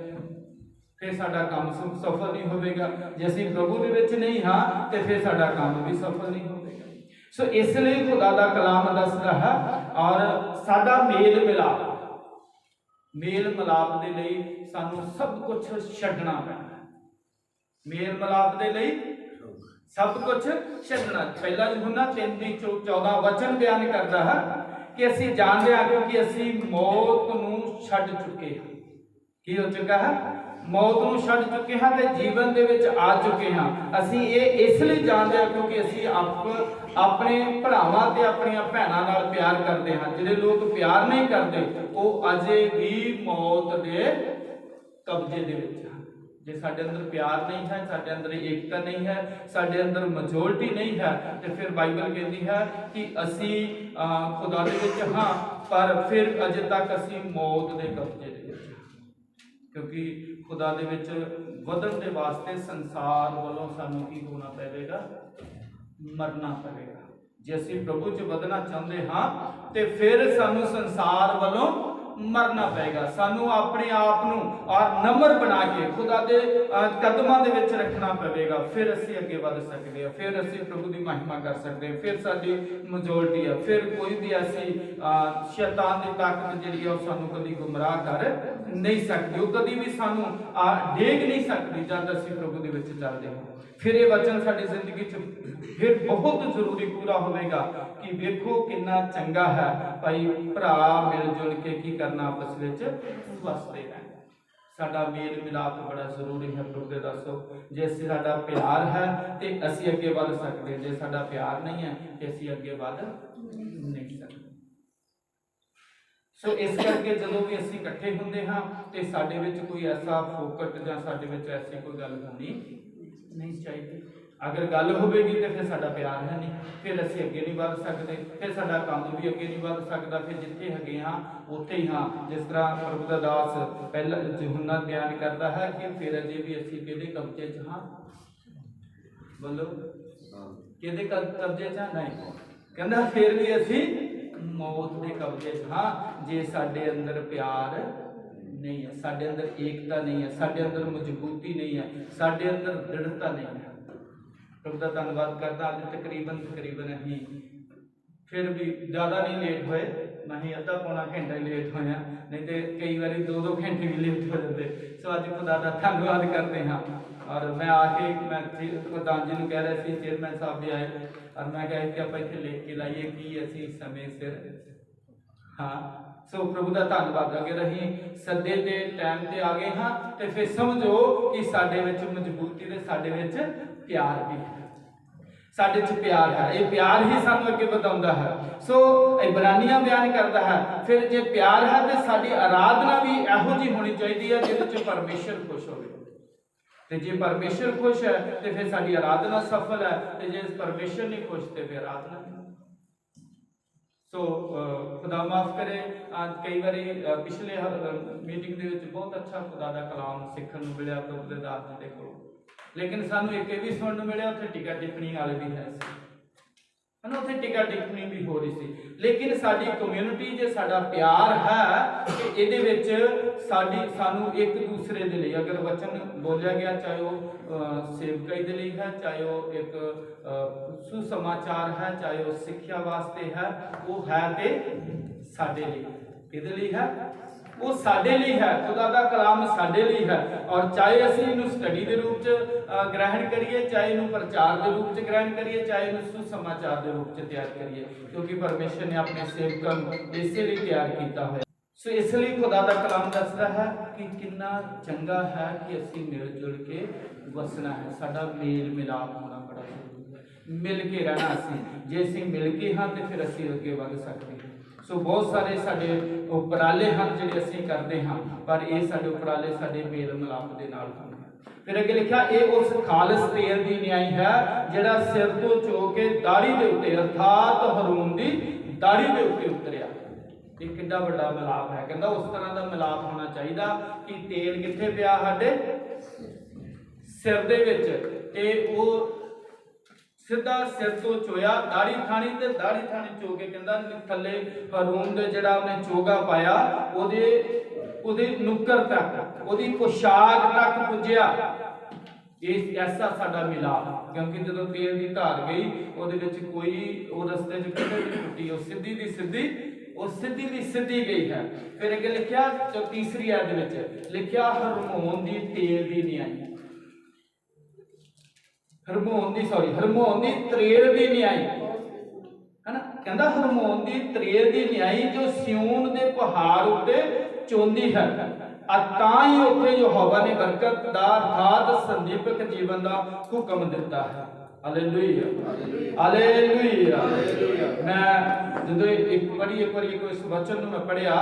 ਫਿਰ ਸਾਡਾ ਕੰਮ ਸਫਲ ਨਹੀਂ ਹੋਵੇਗਾ। ਜੇ ਅਸੀਂ ਪ੍ਰਭੂ ਦੇ ਵਿੱਚ ਨਹੀਂ ਹਾਂ, ਤੇ ਫਿਰ ਸਾਡਾ ਕੰਮ ਵੀ ਸਫਲ ਨਹੀਂ ਹੋਵੇਗਾ। ਸੋ ਇਸ ਲਈ ਖੁਦਾ ਦਾ ਕਲਾਮ ਦੱਸਦਾ ਹੈ, ਔਰ ਸਾਡਾ ਮੇਲ ਮਿਲਾਪ ਮੇਲ ਮਿਲਾਪ ਦੇ ਲਈ ਸਾਨੂੰ ਸਭ ਕੁਝ ਛੱਡਣਾ ਪੈਣਾ ਮੇਲ ਮਿਲਾਪ ਦੇ ਲਈ ਸਭ ਕੁਝ ਛੱਡਣਾ। ਪਹਿਲਾ ਯੂਹੰਨਾ 3 ਦੀ 14 ਵਚਨ ਬਿਆਨ ਕਰਦਾ ਹੈ ਕਿ ਅਸੀਂ ਜਾਣਦੇ ਹਾਂ ਕਿਉਂਕਿ ਅਸੀਂ ਮੌਤ ਨੂੰ ਛੱਡ ਚੁੱਕੇ ਹਾਂ। ਕੀ ਹੋ ਚੁੱਕਾ ਹੈ? ਮੌਤ ਨੂੰ ਛੱਡ ਚੁੱਕੇ ਹਾਂ ਤੇ ਜੀਵਨ ਦੇ ਵਿੱਚ ਆ ਚੁੱਕੇ ਹਾਂ। ਅਸੀਂ ਇਹ ਇਸ ਲਈ ਜਾਣਦੇ ਹਾਂ ਕਿਉਂਕਿ ਅਸੀਂ ਆਪ ਆਪਣੇ ਭਰਾਵਾਂ ਤੇ ਆਪਣੀਆਂ ਭੈਣਾਂ ਨਾਲ ਪਿਆਰ ਕਰਦੇ ਹਾਂ। ਜਿਹੜੇ ਲੋਕ ਪਿਆਰ ਨਹੀਂ ਕਰਦੇ, ਉਹ ਅਜੇ ਵੀ ਮੌਤ ਦੇ ਕਬਜ਼ੇ ਦੇ ਵਿੱਚ ਹਨ। ਜੇ ਸਾਡੇ ਅੰਦਰ ਪਿਆਰ ਨਹੀਂ ਹੈ, ਸਾਡੇ ਅੰਦਰ ਏਕਤਾ ਨਹੀਂ ਹੈ, ਸਾਡੇ ਅੰਦਰ ਮੈਜੋਰਟੀ ਨਹੀਂ ਹੈ, ਤੇ ਫਿਰ ਬਾਈਬਲ ਕਹਿੰਦੀ ਹੈ ਕਿ ਅਸੀਂ ਖੁਦਾ ਦੇ ਵਿੱਚ ਹਾਂ, ਪਰ ਫਿਰ ਅਜੇ ਤੱਕ ਅਸੀਂ ਮੌਤ ਦੇ ਕਬਜ਼ੇ ਦੇ ਵਿੱਚ ਕਿਉਂਕਿ ਖੁਦਾ ਦੇ ਵਿੱਚ ਵਧਣ ਦੇ ਵਾਸਤੇ ਸੰਸਾਰ ਵੱਲੋਂ ਸਾਨੂੰ ਕੀ ਹੋਣਾ ਪਵੇਗਾ? ਮਰਨਾ ਪਵੇਗਾ। ਜੇ ਅਸੀਂ ਪ੍ਰਭੂ 'ਚ ਵਧਣਾ ਚਾਹੁੰਦੇ ਹਾਂ, ਤੇ ਫਿਰ ਸਾਨੂੰ ਸੰਸਾਰ ਵੱਲੋਂ ਮਰਨਾ ਪਏਗਾ। ਸਾਨੂੰ ਆਪਣੇ ਆਪ ਨੂੰ ਆ ਨਮਰ ਬਣਾ ਕੇ ਖੁਦਾ ਦੇ ਕਦਮਾਂ ਦੇ ਵਿੱਚ ਰੱਖਣਾ ਪਵੇਗਾ। ਫਿਰ ਅਸੀਂ ਅੱਗੇ ਵੱਧ ਸਕਦੇ ਹਾਂ ਫਿਰ ਅਸੀਂ ਪ੍ਰਭੂ ਦੀ ਮਹਿਮਾ ਕਰ ਸਕਦੇ ਹਾਂ ਫਿਰ ਸਾਡੀ ਮੈਜੋਰਟੀ ਆ ਫਿਰ ਕੋਈ ਵੀ ਐਸੀ ਸ਼ੈਤਾਨ ਦੀ ਤਾਕਤ ਜਿਹੜੀ ਆ ਉਹ ਸਾਨੂੰ ਕਦੀ ਗੁੰਮਰਾਹ ਕਰ ਨਹੀਂ ਸਕਦੀ। ਉਹ ਕਦੀ ਵੀ ਸਾਨੂੰ ਅਹ, ਡੇਗ ਨਹੀਂ ਸਕਦੀ ਜਦ ਅਸੀਂ ਪ੍ਰਭੂ ਦੇ ਵਿੱਚ ਚੱਲਦੇ ਹਾਂ। ਫਿਰ ਇਹ ਵਚਨ ਸਾਡੀ ਜ਼ਿੰਦਗੀ 'ਚ ਫਿਰ ਬਹੁਤ ਜ਼ਰੂਰੀ ਪੂਰਾ ਹੋਵੇਗਾ ਕਿ ਵੇਖੋ ਕਿੰਨਾ ਚੰਗਾ ਹੈ। ਭਾਈ ਭਰਾ ਮਿਲ ਜੁਲ ਕੇ ਕੀ ਕਰਨਾ ਆਪਸ ਵਿੱਚ ਵਸਦੇ ਰਹਿਣਾ ਸਾਡਾ ਮੇਲ ਮਿਲਾਪ ਬੜਾ ਜ਼ਰੂਰੀ ਹੈ, ਪ੍ਰਭੂ ਦੇ ਦੱਸੋ। ਜੇ ਸਾਡਾ ਪਿਆਰ ਹੈ, ਤੇ ਅਸੀਂ ਅੱਗੇ ਵਧ ਸਕਦੇ ਜੇ ਸਾਡਾ ਪਿਆਰ ਨਹੀਂ ਹੈ, ਤੇ ਅਸੀਂ ਅੱਗੇ ਵੱਧ ਨਹੀਂ ਸਕਦੇ। ਸੋ ਇਸ ਕਰਕੇ ਜਦੋਂ ਵੀ ਅਸੀਂ ਇਕੱਠੇ ਹੁੰਦੇ ਹਾਂ, ਤੇ ਸਾਡੇ ਵਿੱਚ ਕੋਈ ਐਸਾ ਫੋਕਟ ਜਾਂ ਸਾਡੇ ਵਿੱਚ ਐਸੀ ਕੋਈ ਗੱਲ ਹੋਣੀ ਨਹੀਂ ਚਾਹੀਦੀ। ਅਗਰ ਗੱਲ ਹੋਵੇਗੀ ਤੇ ਫਿਰ ਸਾਡਾ ਪਿਆਰ ਹੈ ਨਹੀਂ। ਫਿਰ ਅਸੀਂ ਅੱਗੇ ਨਹੀਂ ਵਧ ਸਕਦੇ ਫਿਰ ਸਾਡਾ ਕੰਮ ਵੀ ਅੱਗੇ ਨਹੀਂ ਵਧ ਸਕਦਾ। ਫਿਰ ਜਿੱਥੇ ਹੈਗੇ ਹਾਂ ਉੱਥੇ ਹੀ ਹਾਂ। ਜਿਸ ਤਰ੍ਹਾਂ ਪ੍ਰਭੂ ਦਾ ਦਾਸ ਪਹਿਲਾ ਯਹੂਨਾ ਬਿਆਨ ਕਰਦਾ ਹੈ ਕਿ ਫਿਰ ਅਜੇ ਵੀ ਅਸੀਂ ਕਿਹਦੇ ਕਬਜ਼ੇ 'ਚ ਹਾਂ? ਬੋਲੋ। ਕਿਹਦੇ ਕਬ- ਕਬਜ਼ੇ 'ਚ ਹਾਂ? ਨਹੀਂ। ਕਹਿੰਦਾ ਫਿਰ ਵੀ ਅਸੀਂ ਮੌਤ ਦੇ ਕਬਜ਼ੇ 'ਚ ਹਾਂ। ਜੇ ਸਾਡੇ ਅੰਦਰ ਪਿਆਰ ਨਹੀਂ ਹੈ ਸਾਡੇ ਅੰਦਰ ਏਕਤਾ ਨਹੀਂ ਹੈ ਸਾਡੇ ਅੰਦਰ ਮਜ਼ਬੂਤੀ ਨਹੀਂ ਹੈ ਸਾਡੇ ਅੰਦਰ ਦ੍ਰਿੜਤਾ ਨਹੀਂ ਹੈ। ਪ੍ਰਭੂ ਦਾ ਧੰਨਵਾਦ ਕਰਦਾ ਅੱਜ ਤਕਰੀਬਨ ਤਕਰੀਬਨ ਅਸੀਂ ਫਿਰ ਵੀ ਜ਼ਿਆਦਾ ਨਹੀਂ ਲੇਟ ਹੋਏ ਨਾ ਹੀ ਅੱਧਾ ਪੌਣਾ ਘੰਟਾ ਹੀ ਲੇਟ ਹੋਇਆ ਨਹੀਂ ਤੇ ਕਈ ਵਾਰੀ ਦੋ ਦੋ ਘੰਟੇ ਵੀ ਲੇਟ ਹੋ ਜਾਂਦੇ ਸੋ ਅੱਜ ਖੁਦਾ ਦਾ ਧੰਨਵਾਦ ਕਰਦੇ ਹਾਂ ਔਰ ਮੈਂ ਆ ਕੇ ਮੈਂ ਚੇ- ਪ੍ਰਧਾਨ ਜੀ ਨੂੰ ਕਹਿ ਰਿਹਾ ਸੀ ਚੇਅਰਮੈਨ ਸਾਹਿਬ ਵੀ ਆਏ ਔਰ ਮੈਂ ਕਿਹਾ ਕਿ ਆਪਾਂ ਇੱਥੇ ਲਿਖ ਕੇ ਲਾਈਏ ਕੀ ਅਸੀਂ ਸਮੇਂ ਸਿਰ ਹਾਂ ਸੋ ਪ੍ਰਭੂ ਦਾ ਧੰਨਵਾਦ ਅਗਰ ਅਸੀਂ ਸੱਦੇ ਦੇ ਟਾਈਮ ਤੇ ਆ ਗਏ ਹਾਂ ਤੇ ਫਿਰ ਸਮਝੋ ਕਿ ਸਾਡੇ ਵਿੱਚ ਮਜ਼ਬੂਤੀ ਤੇ ਸਾਡੇ ਵਿੱਚ ਪਿਆਰ ਵੀ ਹੈ। ਸਾਡੇ 'ਚ ਪਿਆਰ ਹੈ। ਇਹ ਪਿਆਰ ਹੀ ਸਾਨੂੰ ਅੱਗੇ ਵਧਾਉਂਦਾ ਹੈ। ਸੋ ਇਬਰਾਨੀਆਂ ਬਿਆਨ ਕਰਦਾ ਹੈ, ਫਿਰ ਜੇ ਪਿਆਰ ਹੈ ਤੇ ਸਾਡੀ ਆਰਾਧਨਾ ਵੀ ਇਹੋ ਜਿਹੀ ਹੋਣੀ ਚਾਹੀਦੀ ਹੈ ਜਿਹਦੇ 'ਚ ਪਰਮੇਸ਼ਰ ਖੁਸ਼ ਹੋਵੇ। ਤੇ ਜੇ ਪਰਮੇਸ਼ਰ ਖੁਸ਼ ਹੈ ਤੇ ਫਿਰ ਸਾਡੀ ਆਰਾਧਨਾ ਸਫਲ ਹੈ ਤੇ ਜੇ ਪਰਮੇਸ਼ਰ ਨਹੀਂ ਖੁਸ਼ ਤੇ ਫਿਰ ਆਰਾਧਨਾ ਸੋ ਖੁਦਾ ਮਾਫ ਕਰੇ। ਅੱਜ ਕਈ ਵਾਰੀ ਪਿਛਲੇ ਮੀਟਿੰਗ ਦੇ ਵਿੱਚ ਬਹੁਤ ਅੱਛਾ ਖੁਦਾ ਦਾ ਕਲਾਮ ਸਿੱਖਣ ਨੂੰ ਮਿਲਿਆ ਪ੍ਰਭੂ ਦੇ ਦਾਸ ਜੀ ਦੇ ਕੋਲ। ਲੇਕਿਨ ਸਾਨੂੰ ਇੱਕ ਇਹ ਵੀ ਸੁਣਨ ਨੂੰ ਮਿਲਿਆ, ਉੱਥੇ ਟਿਕਾ ਟਿੱਪਣੀ ਵਾਲੇ ਵੀ ਹੈ ਸੀ। ਹਨਾ, ਉੱਥੇ ਟਿਕਾ ਟਿੱਪਣੀ ਵੀ ਹੋ ਰਹੀ ਸੀ। ਲੇਕਿਨ ਸਾਡੀ ਕਮਿਊਨਿਟੀ ਜੇ ਸਾਡਾ ਪਿਆਰ ਹੈ ਕਿ ਇਹਦੇ ਵਿੱਚ ਸਾਡੀ, ਸਾਨੂੰ ਇੱਕ ਦੂਸਰੇ ਦੇ ਲਈ, ਅਗਰ ਵਚਨ ਬੋਲਿਆ ਗਿਆ, ਚਾਹੇ ਉਹ ਸੇਵਕਾਈ ਦੇ ਲਈ ਹੈ, ਚਾਹੇ ਉਹ ਇੱਕ ਸੁਸਮਾਚਾਰ ਹੈ, ਚਾਹੇ ਉਹ ਸਿੱਖਿਆ ਵਾਸਤੇ ਹੈ, ਉਹ ਹੈ ਤੇ ਸਾਡੇ ਲਈ। ਕਿਹਦੇ ਲਈ ਹੈ? ਉਹ ਸਾਡੇ ਲਈ ਹੈ, ਖੁਦਾ ਦਾ ਕਲਾਮ ਸਾਡੇ ਲਈ ਹੈ। ਔਰ ਚਾਹੇ ਅਸੀਂ ਇਹਨੂੰ ਸਟੱਡੀ ਦੇ ਰੂਪ ਚ ਗ੍ਰਹਿਣ ਕਰੀਏ, ਚਾਹੇ ਇਹਨੂੰ ਪ੍ਰਚਾਰ ਦੇ ਰੂਪ ਚ ਗ੍ਰਹਿਣ ਕਰੀਏ, ਚਾਹੇ ਇਹਨੂੰ ਸੁਸਮਾਚਾਰ ਦੇ ਰੂਪ ਚ ਤਿਆਰ ਕਰੀਏ, ਕਿਉਂਕਿ ਪਰਮੇਸ਼ਰ ਨੇ ਆਪਣੇ ਸੇਵਕਾਂ ਨੂੰ ਇਸੇ ਲਈ ਤਿਆਰ ਕੀਤਾ ਹੋਇਆ। ਸੋ ਇਸ ਲਈ ਖੁਦਾ ਦਾ ਕਲਾਮ ਦੱਸਦਾ ਹੈ ਕਿ ਕਿੰਨਾ ਚੰਗਾ ਹੈ ਕਿ ਅਸੀਂ ਮਿਲ ਜੁਲ ਕੇ ਵਸਣਾ ਹੈ। ਸਾਡਾ ਮੇਲ ਮਿਲਾਪ ਹੋਣਾ ਬੜਾ ਜ਼ਰੂਰੀ ਹੈ। ਮਿਲ ਕੇ ਰਹਿਣਾ ਅਸੀਂ। ਜੇ ਅਸੀਂ ਮਿਲ ਕੇ ਹਾਂ, ਤੇ ਫਿਰ ਅਸੀਂ ਅੱਗੇ ਵਧ ਸਕਦੇ ਸੋ ਬਹੁਤ ਸਾਰੇ ਸਾਡੇ ਉਪਰਾਲੇ ਹਨ ਜਿਹੜੇ ਅਸੀਂ ਕਰਦੇ ਹਾਂ, ਪਰ ਇਹ ਸਾਡੇ ਉਪਰਾਲੇ ਸਾਡੇ ਮੇਲ ਮਿਲਾਪ ਦੇ ਨਾਲ ਹਨ। ਫਿਰ ਅੱਗੇ ਲਿਖਿਆ, ਇਹ ਉਸ ਖਾਲਸ ਤੇਲ ਦੀ ਨਿਆਈ ਹੈ ਜਿਹੜਾ ਸਿਰ ਤੋਂ ਚੋ ਕੇ ਦਾੜੀ ਦੇ ਉੱਤੇ, ਅਰਥਾਤ ਹਰੂਨ ਦੀ ਦਾੜੀ ਦੇ ਉੱਤੇ ਉਤਰਿਆ। ਇਹ ਕਿੰਨਾ ਵੱਡਾ ਮਿਲਾਪ ਹੈ। ਕਹਿੰਦਾ ਉਸ ਤਰ੍ਹਾਂ ਦਾ ਮਿਲਾਪ ਹੋਣਾ ਚਾਹੀਦਾ ਕਿ ਤੇਲ ਕਿੱਥੇ ਪਿਆ ਸਾਡੇ? ਸਿਰ ਦੇ ਵਿੱਚ। ਤੇ ਉਹ ਸਿੱਧਾ ਸਿਰ ਤੋਂ ਚੋਇਆ, ਦਾੜੀ ਥਾਣੀ ਤੇ ਦਾੜੀ ਥਾਣੀ ਚੋ ਕੇ ਕਹਿੰਦਾ ਥੱਲੇ ਹਰੂਨ ਦੇ ਜਿਹੜਾ ਉਹਨੇ ਚੋਗਾ ਪਾਇਆ, ਉਹਦੇ ਉਹਦੇ ਨੁੱਕਰ ਤੱਕ, ਉਹਦੀ ਪੋਸ਼ਾਕ ਤੱਕ ਪੁੱਜਿਆ। ਇਸ ਐਸਾ ਸਾਡਾ ਮਿਲਾਪ, ਕਿਉਂਕਿ ਜਦੋਂ ਤੇਲ ਦੀ ਧਾਰ ਗਈ, ਉਹਦੇ ਵਿੱਚ ਕੋਈ, ਉਹ ਰਸਤੇ 'ਚ ਕਿਤੇ ਵੀ ਟੁੱਟੀ, ਉਹ ਸਿੱਧੀ ਦੀ ਸਿੱਧੀ, ਉਹ ਸਿੱਧੀ ਦੀ ਸਿੱਧੀ ਗਈ ਹੈ। ਫਿਰ ਅੱਗੇ ਲਿਖਿਆ ਤੀਸਰੀ ਆਇਤ ਵਿੱਚ, ਲਿਖਿਆ ਹਰਮੋਨ ਦੀ ਤੇਲ ਦੀ ਨਿਆਈ। ਹਰਮੋਨ ਦੀ ਸੌਰੀ ਹਰਮੋਨ ਦੀ ਤਰੇਲ ਦੀ ਨਿਆਈ। ਹਨਾ? ਕਹਿੰਦਾ ਹਰਮੋਨ ਦੀ ਤਰੇਲ ਦੀ ਨਿਆਈ ਜੋ ਸਿਉਨ ਦੇ ਪਹਾੜ ਉੱਤੇ ਚੋਂਦੀ ਹੈ। ਆ ਤਾਂ ਹੀ ਉੱਥੇ ਯਹੋਵਾ ਨੇ ਬਰਕਤ ਦਾ ਅਰਥਾਤ ਸੰਦੀਪਕ ਜੀਵਨ ਦਾ ਹੁਕਮ ਦਿੱਤਾ ਹੈ। ਹਾਲੇਲੂਇਆ ਹਾਲੇਲੂਇਆ ਮੈਂ ਜਦੋਂ ਇੱਕ ਪੜ੍ਹੀ ਇੱਕ ਵਾਰੀ ਕੋਈ ਵਚਨ ਨੂੰ ਮੈਂ ਪੜਿਆ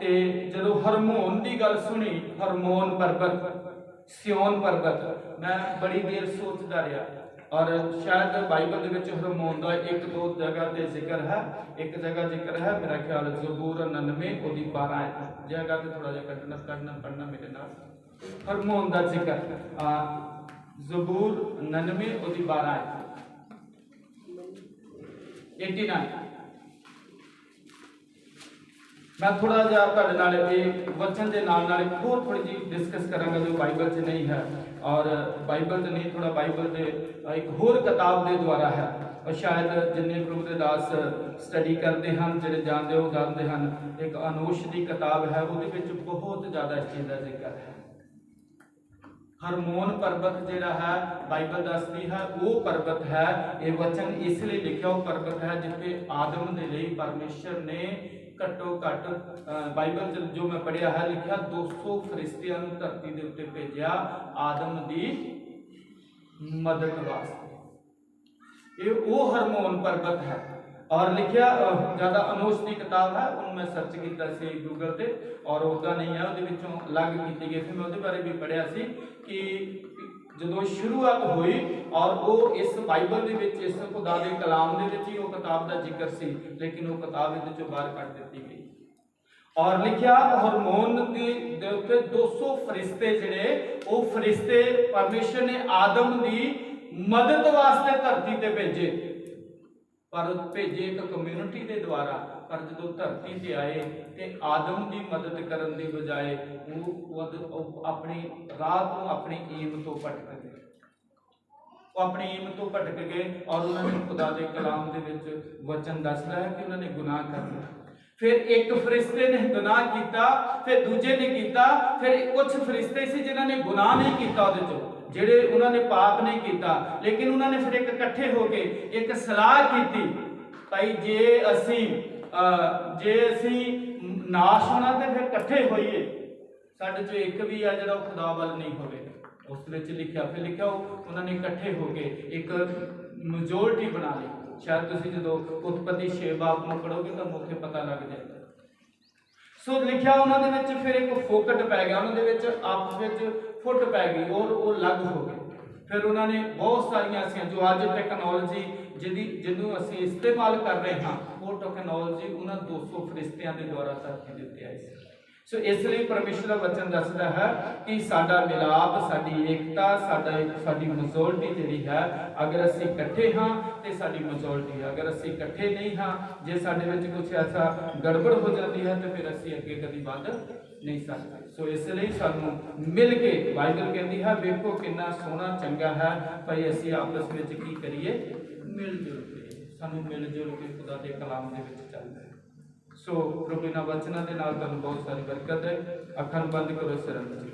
ਤੇ ਜਦੋਂ ਹਰਮੋਨ ਦੀ ਗੱਲ ਸੁਣੀ ਹਰਮੋਨ ਪਰਬਤ ਸਿਓਨ ਪਰਬਤ। ਮੈਂ ਬੜੀ ਦੇਰ ਸੋਚਦਾ ਰਿਹਾ। ਔਰ ਸ਼ਾਇਦ ਬਾਈਬਲ ਦੇ ਵਿੱਚ ਹਰਮੋਨ ਦਾ ਇੱਕ ਦੋ ਜਗ੍ਹਾ ਤੇ ਜ਼ਿਕਰ ਹੈ। ਇੱਕ ਜਗ੍ਹਾ ਜ਼ਿਕਰ ਹੈ, ਮੇਰਾ ਖਿਆਲ ਜ਼ਬੂਰ 99 ਉਹਦੀ 12 ਜਗ੍ਹਾ ਤੇ ਥੋੜਾ ਜਿਹਾ ਕੱਢਣਾ ਕੱਢਣਾ ਪੜਨਾ ਮੇਰੇ ਨਾਲ। ਹਰਮੋਨ ਦਾ ਜ਼ਿਕਰ। ਆ, ਜ਼ਬੂਰ 99 ਉਹਦੀ 12 ਹੈ। 89 ਮੈਂ ਥੋੜਾ ਜਿਹਾ ਤੁਹਾਡੇ ਨਾਲ ਇਹ ਵਚਨ ਦੇ ਨਾਲ ਨਾਲ ਇੱਕ ਹੋਰ ਥੋੜੀ ਜਿਹੀ ਡਿਸਕਸ ਕਰਾਂਗਾ ਜੋ ਬਾਈਬਲ 'ਚ ਨਹੀਂ ਹੈ। ਔਰ ਬਾਈਬਲ 'ਚ ਨਹੀਂ ਥੋੜਾ ਬਾਈਬਲ ਦੇ ਇੱਕ ਹੋਰ ਕਿਤਾਬ ਦੇ ਦੁਆਰਾ ਹੈ। ਔਰ ਸ਼ਾਇਦ ਜਿੰਨੇ ਪ੍ਰਭੂ ਦੇ ਦਾਸ ਸਟੱਡੀ ਕਰਦੇ ਹਨ, ਜਿਹੜੇ ਜਾਣਦੇ ਹੋ ਜਾਣਦੇ ਹਨ, ਇੱਕ ਅਨੋਸ਼ ਦੀ ਕਿਤਾਬ ਹੈ, ਉਹਦੇ ਵਿੱਚ ਬਹੁਤ ਜ਼ਿਆਦਾ ਇਸ ਚੀਜ਼ ਦਾ ਜ਼ਿਕਰ ਹੈ। ਹਰਮੋਨ ਪਰਬਤ ਜਿਹੜਾ ਹੈ ਬਾਈਬਲ ਦੱਸਦੀ ਹੈ, ਉਹ ਪਰਬਤ ਹੈ, ਇਹ ਵਚਨ ਇਸ ਲਈ ਲਿਖਿਆ, ਉਹ ਪਰਬਤ ਹੈ ਜਿੱਥੇ ਆਦਮ ਦੇ ਲਈ ਪਰਮੇਸ਼ਰ ਨੇ ਘੱਟੋ ਘੱਟ ਬਾਈਬਲ 'ਚ ਜੋ ਮੈਂ ਪੜਿਆ ਹੈ, ਲਿਖਿਆ 200 ਫਰਿਸ਼ਤਿਆਂ ਨੂੰ ਧਰਤੀ ਦੇ ਉੱਤੇ ਭੇਜਿਆ ਆਦਮ ਦੀ ਮਦਦ ਵਾਸਤੇ। ਇਹ ਉਹ ਹਰਮੋਨ ਪਰਬਤ ਹੈ। ਔਰ ਲਿਖਿਆ ਜ਼ਿਆਦਾ ਅਨੋਸ਼ ਦੀ ਕਿਤਾਬ ਹੈ, ਉਹਨੂੰ ਮੈਂ ਸਰਚ ਕੀਤਾ ਸੀ ਗੂਗਲ ਤੇ, ਔਰ ਉਹਦਾ ਨਹੀਂ ਹੈ, ਉਹਦੇ ਵਿੱਚੋਂ ਅਲੱਗ ਕੀਤੀ ਗਈ ਸੀ। ਮੈਂ ਉਹਦੇ ਬਾਰੇ ਵੀ ਪੜਿਆ ਸੀ ਕਿ ਜਦੋਂ ਸ਼ੁਰੂਆਤ ਹੋਈ ਔਰ ਉਹ ਇਸ ਬਾਈਬਲ ਦੇ ਵਿੱਚ, ਇਸ ਖੁਦਾ ਦੇ ਕਲਾਮ ਦੇ ਵਿੱਚ ਹੀ ਉਹ ਕਿਤਾਬ ਦਾ ਜ਼ਿਕਰ ਸੀ, ਲੇਕਿਨ ਉਹ ਕਿਤਾਬ ਇਹਦੇ ਚੋਂ ਬਾਹਰ ਕੱਢ ਦਿੱਤੀ ਗਈ। ਔਰ ਲਿਖਿਆ ਹਾਰਮੋਨ ਦੇ ਉੱਤੇ 200 ਫਰਿਸ਼ਤੇ ਜਿਹੜੇ, ਉਹ ਫਰਿਸ਼ਤੇ ਪਰਮੇਸ਼ਰ ਨੇ ਆਦਮ ਦੀ ਮਦਦ ਵਾਸਤੇ ਧਰਤੀ ਤੇ ਭੇਜੇ। ਪਰ ਭੇਜੇ ਇੱਕ ਕਮਿਊਨਿਟੀ ਦੇ ਦੁਆਰਾ। ਪਰ ਜਦੋਂ ਧਰਤੀ ਤੇ ਆਏ ਤੇ ਆਦਮ ਦੀ ਮਦਦ ਕਰਨ ਦੀ ਬਜਾਏ ਉਹ ਉਹ ਰਾਹ ਤੋਂ ਆਪਣੀ ਏਮ ਤੋਂ ਭਟਕ ਗਏ। ਉਹ ਆਪਣੀ ਏਮ ਤੋਂ ਭਟਕ ਗਏ ਔਰ ਉਹਨਾਂ ਨੇ ਖੁਦਾ ਦੇ ਕਲਾਮ ਦੇ ਵਿੱਚ ਵਚਨ ਦੱਸਦਾ ਹੈ ਕਿ ਉਹਨਾਂ ਨੇ ਗੁਨਾਹ ਕਰ ਲਿਆ ਫਿਰ ਇੱਕ ਫਰਿਸ਼ਤੇ ਨੇ ਗੁਨਾਹ ਕੀਤਾ, ਫਿਰ ਦੂਜੇ ਨੇ ਕੀਤਾ, ਫਿਰ ਕੁਝ ਫਰਿਸ਼ਤੇ ਸੀ ਜਿਨ੍ਹਾਂ ਨੇ ਗੁਨਾਹ ਨਹੀਂ ਕੀਤਾ ਉਹਦੇ ਚੋਂ, ਜਿਹੜੇ ਉਹਨਾਂ ਨੇ ਪਾਪ ਨਹੀਂ ਕੀਤਾ। ਲੇਕਿਨ ਉਹਨਾਂ ਨੇ ਫਿਰ ਇੱਕ ਇਕੱਠੇ ਹੋ ਕੇ ਇੱਕ ਸਲਾਹ ਕੀਤੀ, ਭਾਈ ਜੇ ਅਸੀਂ ਜੇ ਅਸੀਂ ਨਾਸ਼ ਹੋਣਾ ਤੇ ਫਿਰ ਇਕੱਠੇ ਹੋਈਏ, ਸਾਡੇ ਚੋਂ ਇੱਕ ਵੀ ਆ ਜਿਹੜਾ ਉਹ ਖੁਦਾ ਵੱਲ ਨਹੀਂ ਹੋਵੇ। ਉਸ ਵਿੱਚ ਲਿਖਿਆ, ਫਿਰ ਲਿਖਿਆ ਉਹ ਉਹਨਾਂ ਨੇ ਇਕੱਠੇ ਹੋ ਕੇ ਇੱਕ ਮੈਜੋਰਟੀ ਬਣਾ ਲਈ। ਸ਼ਾਇਦ ਤੁਸੀਂ ਜਦੋਂ ਉਤਪਤੀ 6 ਬਾਪ ਨੂੰ ਪੜੋਗੇ ਤਾਂ ਉੱਥੇ ਪਤਾ ਲੱਗ ਜਾਏਗਾ। ਸੋ ਲਿਖਿਆ ਉਹਨਾਂ ਦੇ ਵਿੱਚ, ਫਿਰ ਇੱਕ ਫੋਕਟ ਪੈ ਗਿਆ, ਉਹਨਾਂ ਦੇ ਵਿੱਚ ਆਪਸ ਵਿੱਚ ਫੁੱਟ ਪੈ ਗਈ, ਔਰ ਉਹ ਲੱਗ ਹੋ ਗਏ। ਫਿਰ ਉਹਨਾਂ ਨੇ ਬਹੁਤ ਸਾਰੀਆਂ ਐਸੀਆਂ, ਜੋ ਅੱਜ ਟੈਕਨੋਲੋਜੀ ਜਿਹਦੀ ਜਿਹਨੂੰ ਅਸੀਂ ਇਸਤੇਮਾਲ ਕਰ ਰਹੇ ਹਾਂ, ਉਹ ਟੈਕਨੋਲੋਜੀ ਉਹਨਾਂ 200 ਫਰਿਸ਼ਤਿਆਂ ਦੇ ਦੁਆਰਾ ਧਰਤੀ ਦੇ ਆਈ ਸੀ। ਸੋ ਇਸ ਲਈ ਪਰਮੇਸ਼ਰ ਦਾ ਵਚਨ ਦੱਸਦਾ ਹੈ ਕਿ ਸਾਡਾ ਮਿਲਾਪ, ਸਾਡੀ ਏਕਤਾ, ਸਾਡਾ ਸਾਡੀ ਮੈਜੋਰਟੀ ਜਿਹੜੀ ਹੈ, ਅਗਰ ਅਸੀਂ ਇਕੱਠੇ ਹਾਂ ਤੇ ਸਾਡੀ ਮੈਜੋਰਟੀ ਹੈ। ਅਗਰ ਅਸੀਂ ਇਕੱਠੇ ਨਹੀਂ ਹਾਂ, ਜੇ ਸਾਡੇ ਵਿੱਚ ਕੁਝ ਐਸਾ ਗੜਬੜ ਹੋ ਜਾਂਦੀ ਹੈ ਤੇ ਫਿਰ ਅਸੀਂ ਅੱਗੇ ਕਦੀ ਵੱਧ ਨਹੀਂ ਸਕਦੇ। ਸੋ ਇਸ ਲਈ ਸਾਨੂੰ ਮਿਲ ਕੇ ਬਾਈਬਲ ਕਹਿੰਦੀ ਹੈ, ਵੇਖੋ ਕਿੰਨਾ ਸੋਹਣਾ ਚੰਗਾ ਹੈ, ਭਈ ਅਸੀਂ ਆਪਸ ਵਿੱਚ ਕੀ ਕਰੀਏ? ਮਿਲ ਜੁਲ ਕੇ, ਸਾਨੂੰ ਮਿਲ ਜੁਲ ਕੇ ਖੁਦਾ ਦੇ ਕਲਾਮ ਦੇ ਵਿੱਚ ਚੱਲਦਾ ਹੈ। ਸੋ ਪ੍ਰਭੂ ਇਹਨਾਂ ਵਚਨਾਂ ਦੇ ਨਾਲ ਤੁਹਾਨੂੰ ਬਹੁਤ ਸਾਰੀ ਬਰਕਤ ਹੈ। ਅੱਖਾਂ ਨੂੰ ਬੰਦ ਕਰੋ, ਸਿਰਾਂ ਵਿੱਚ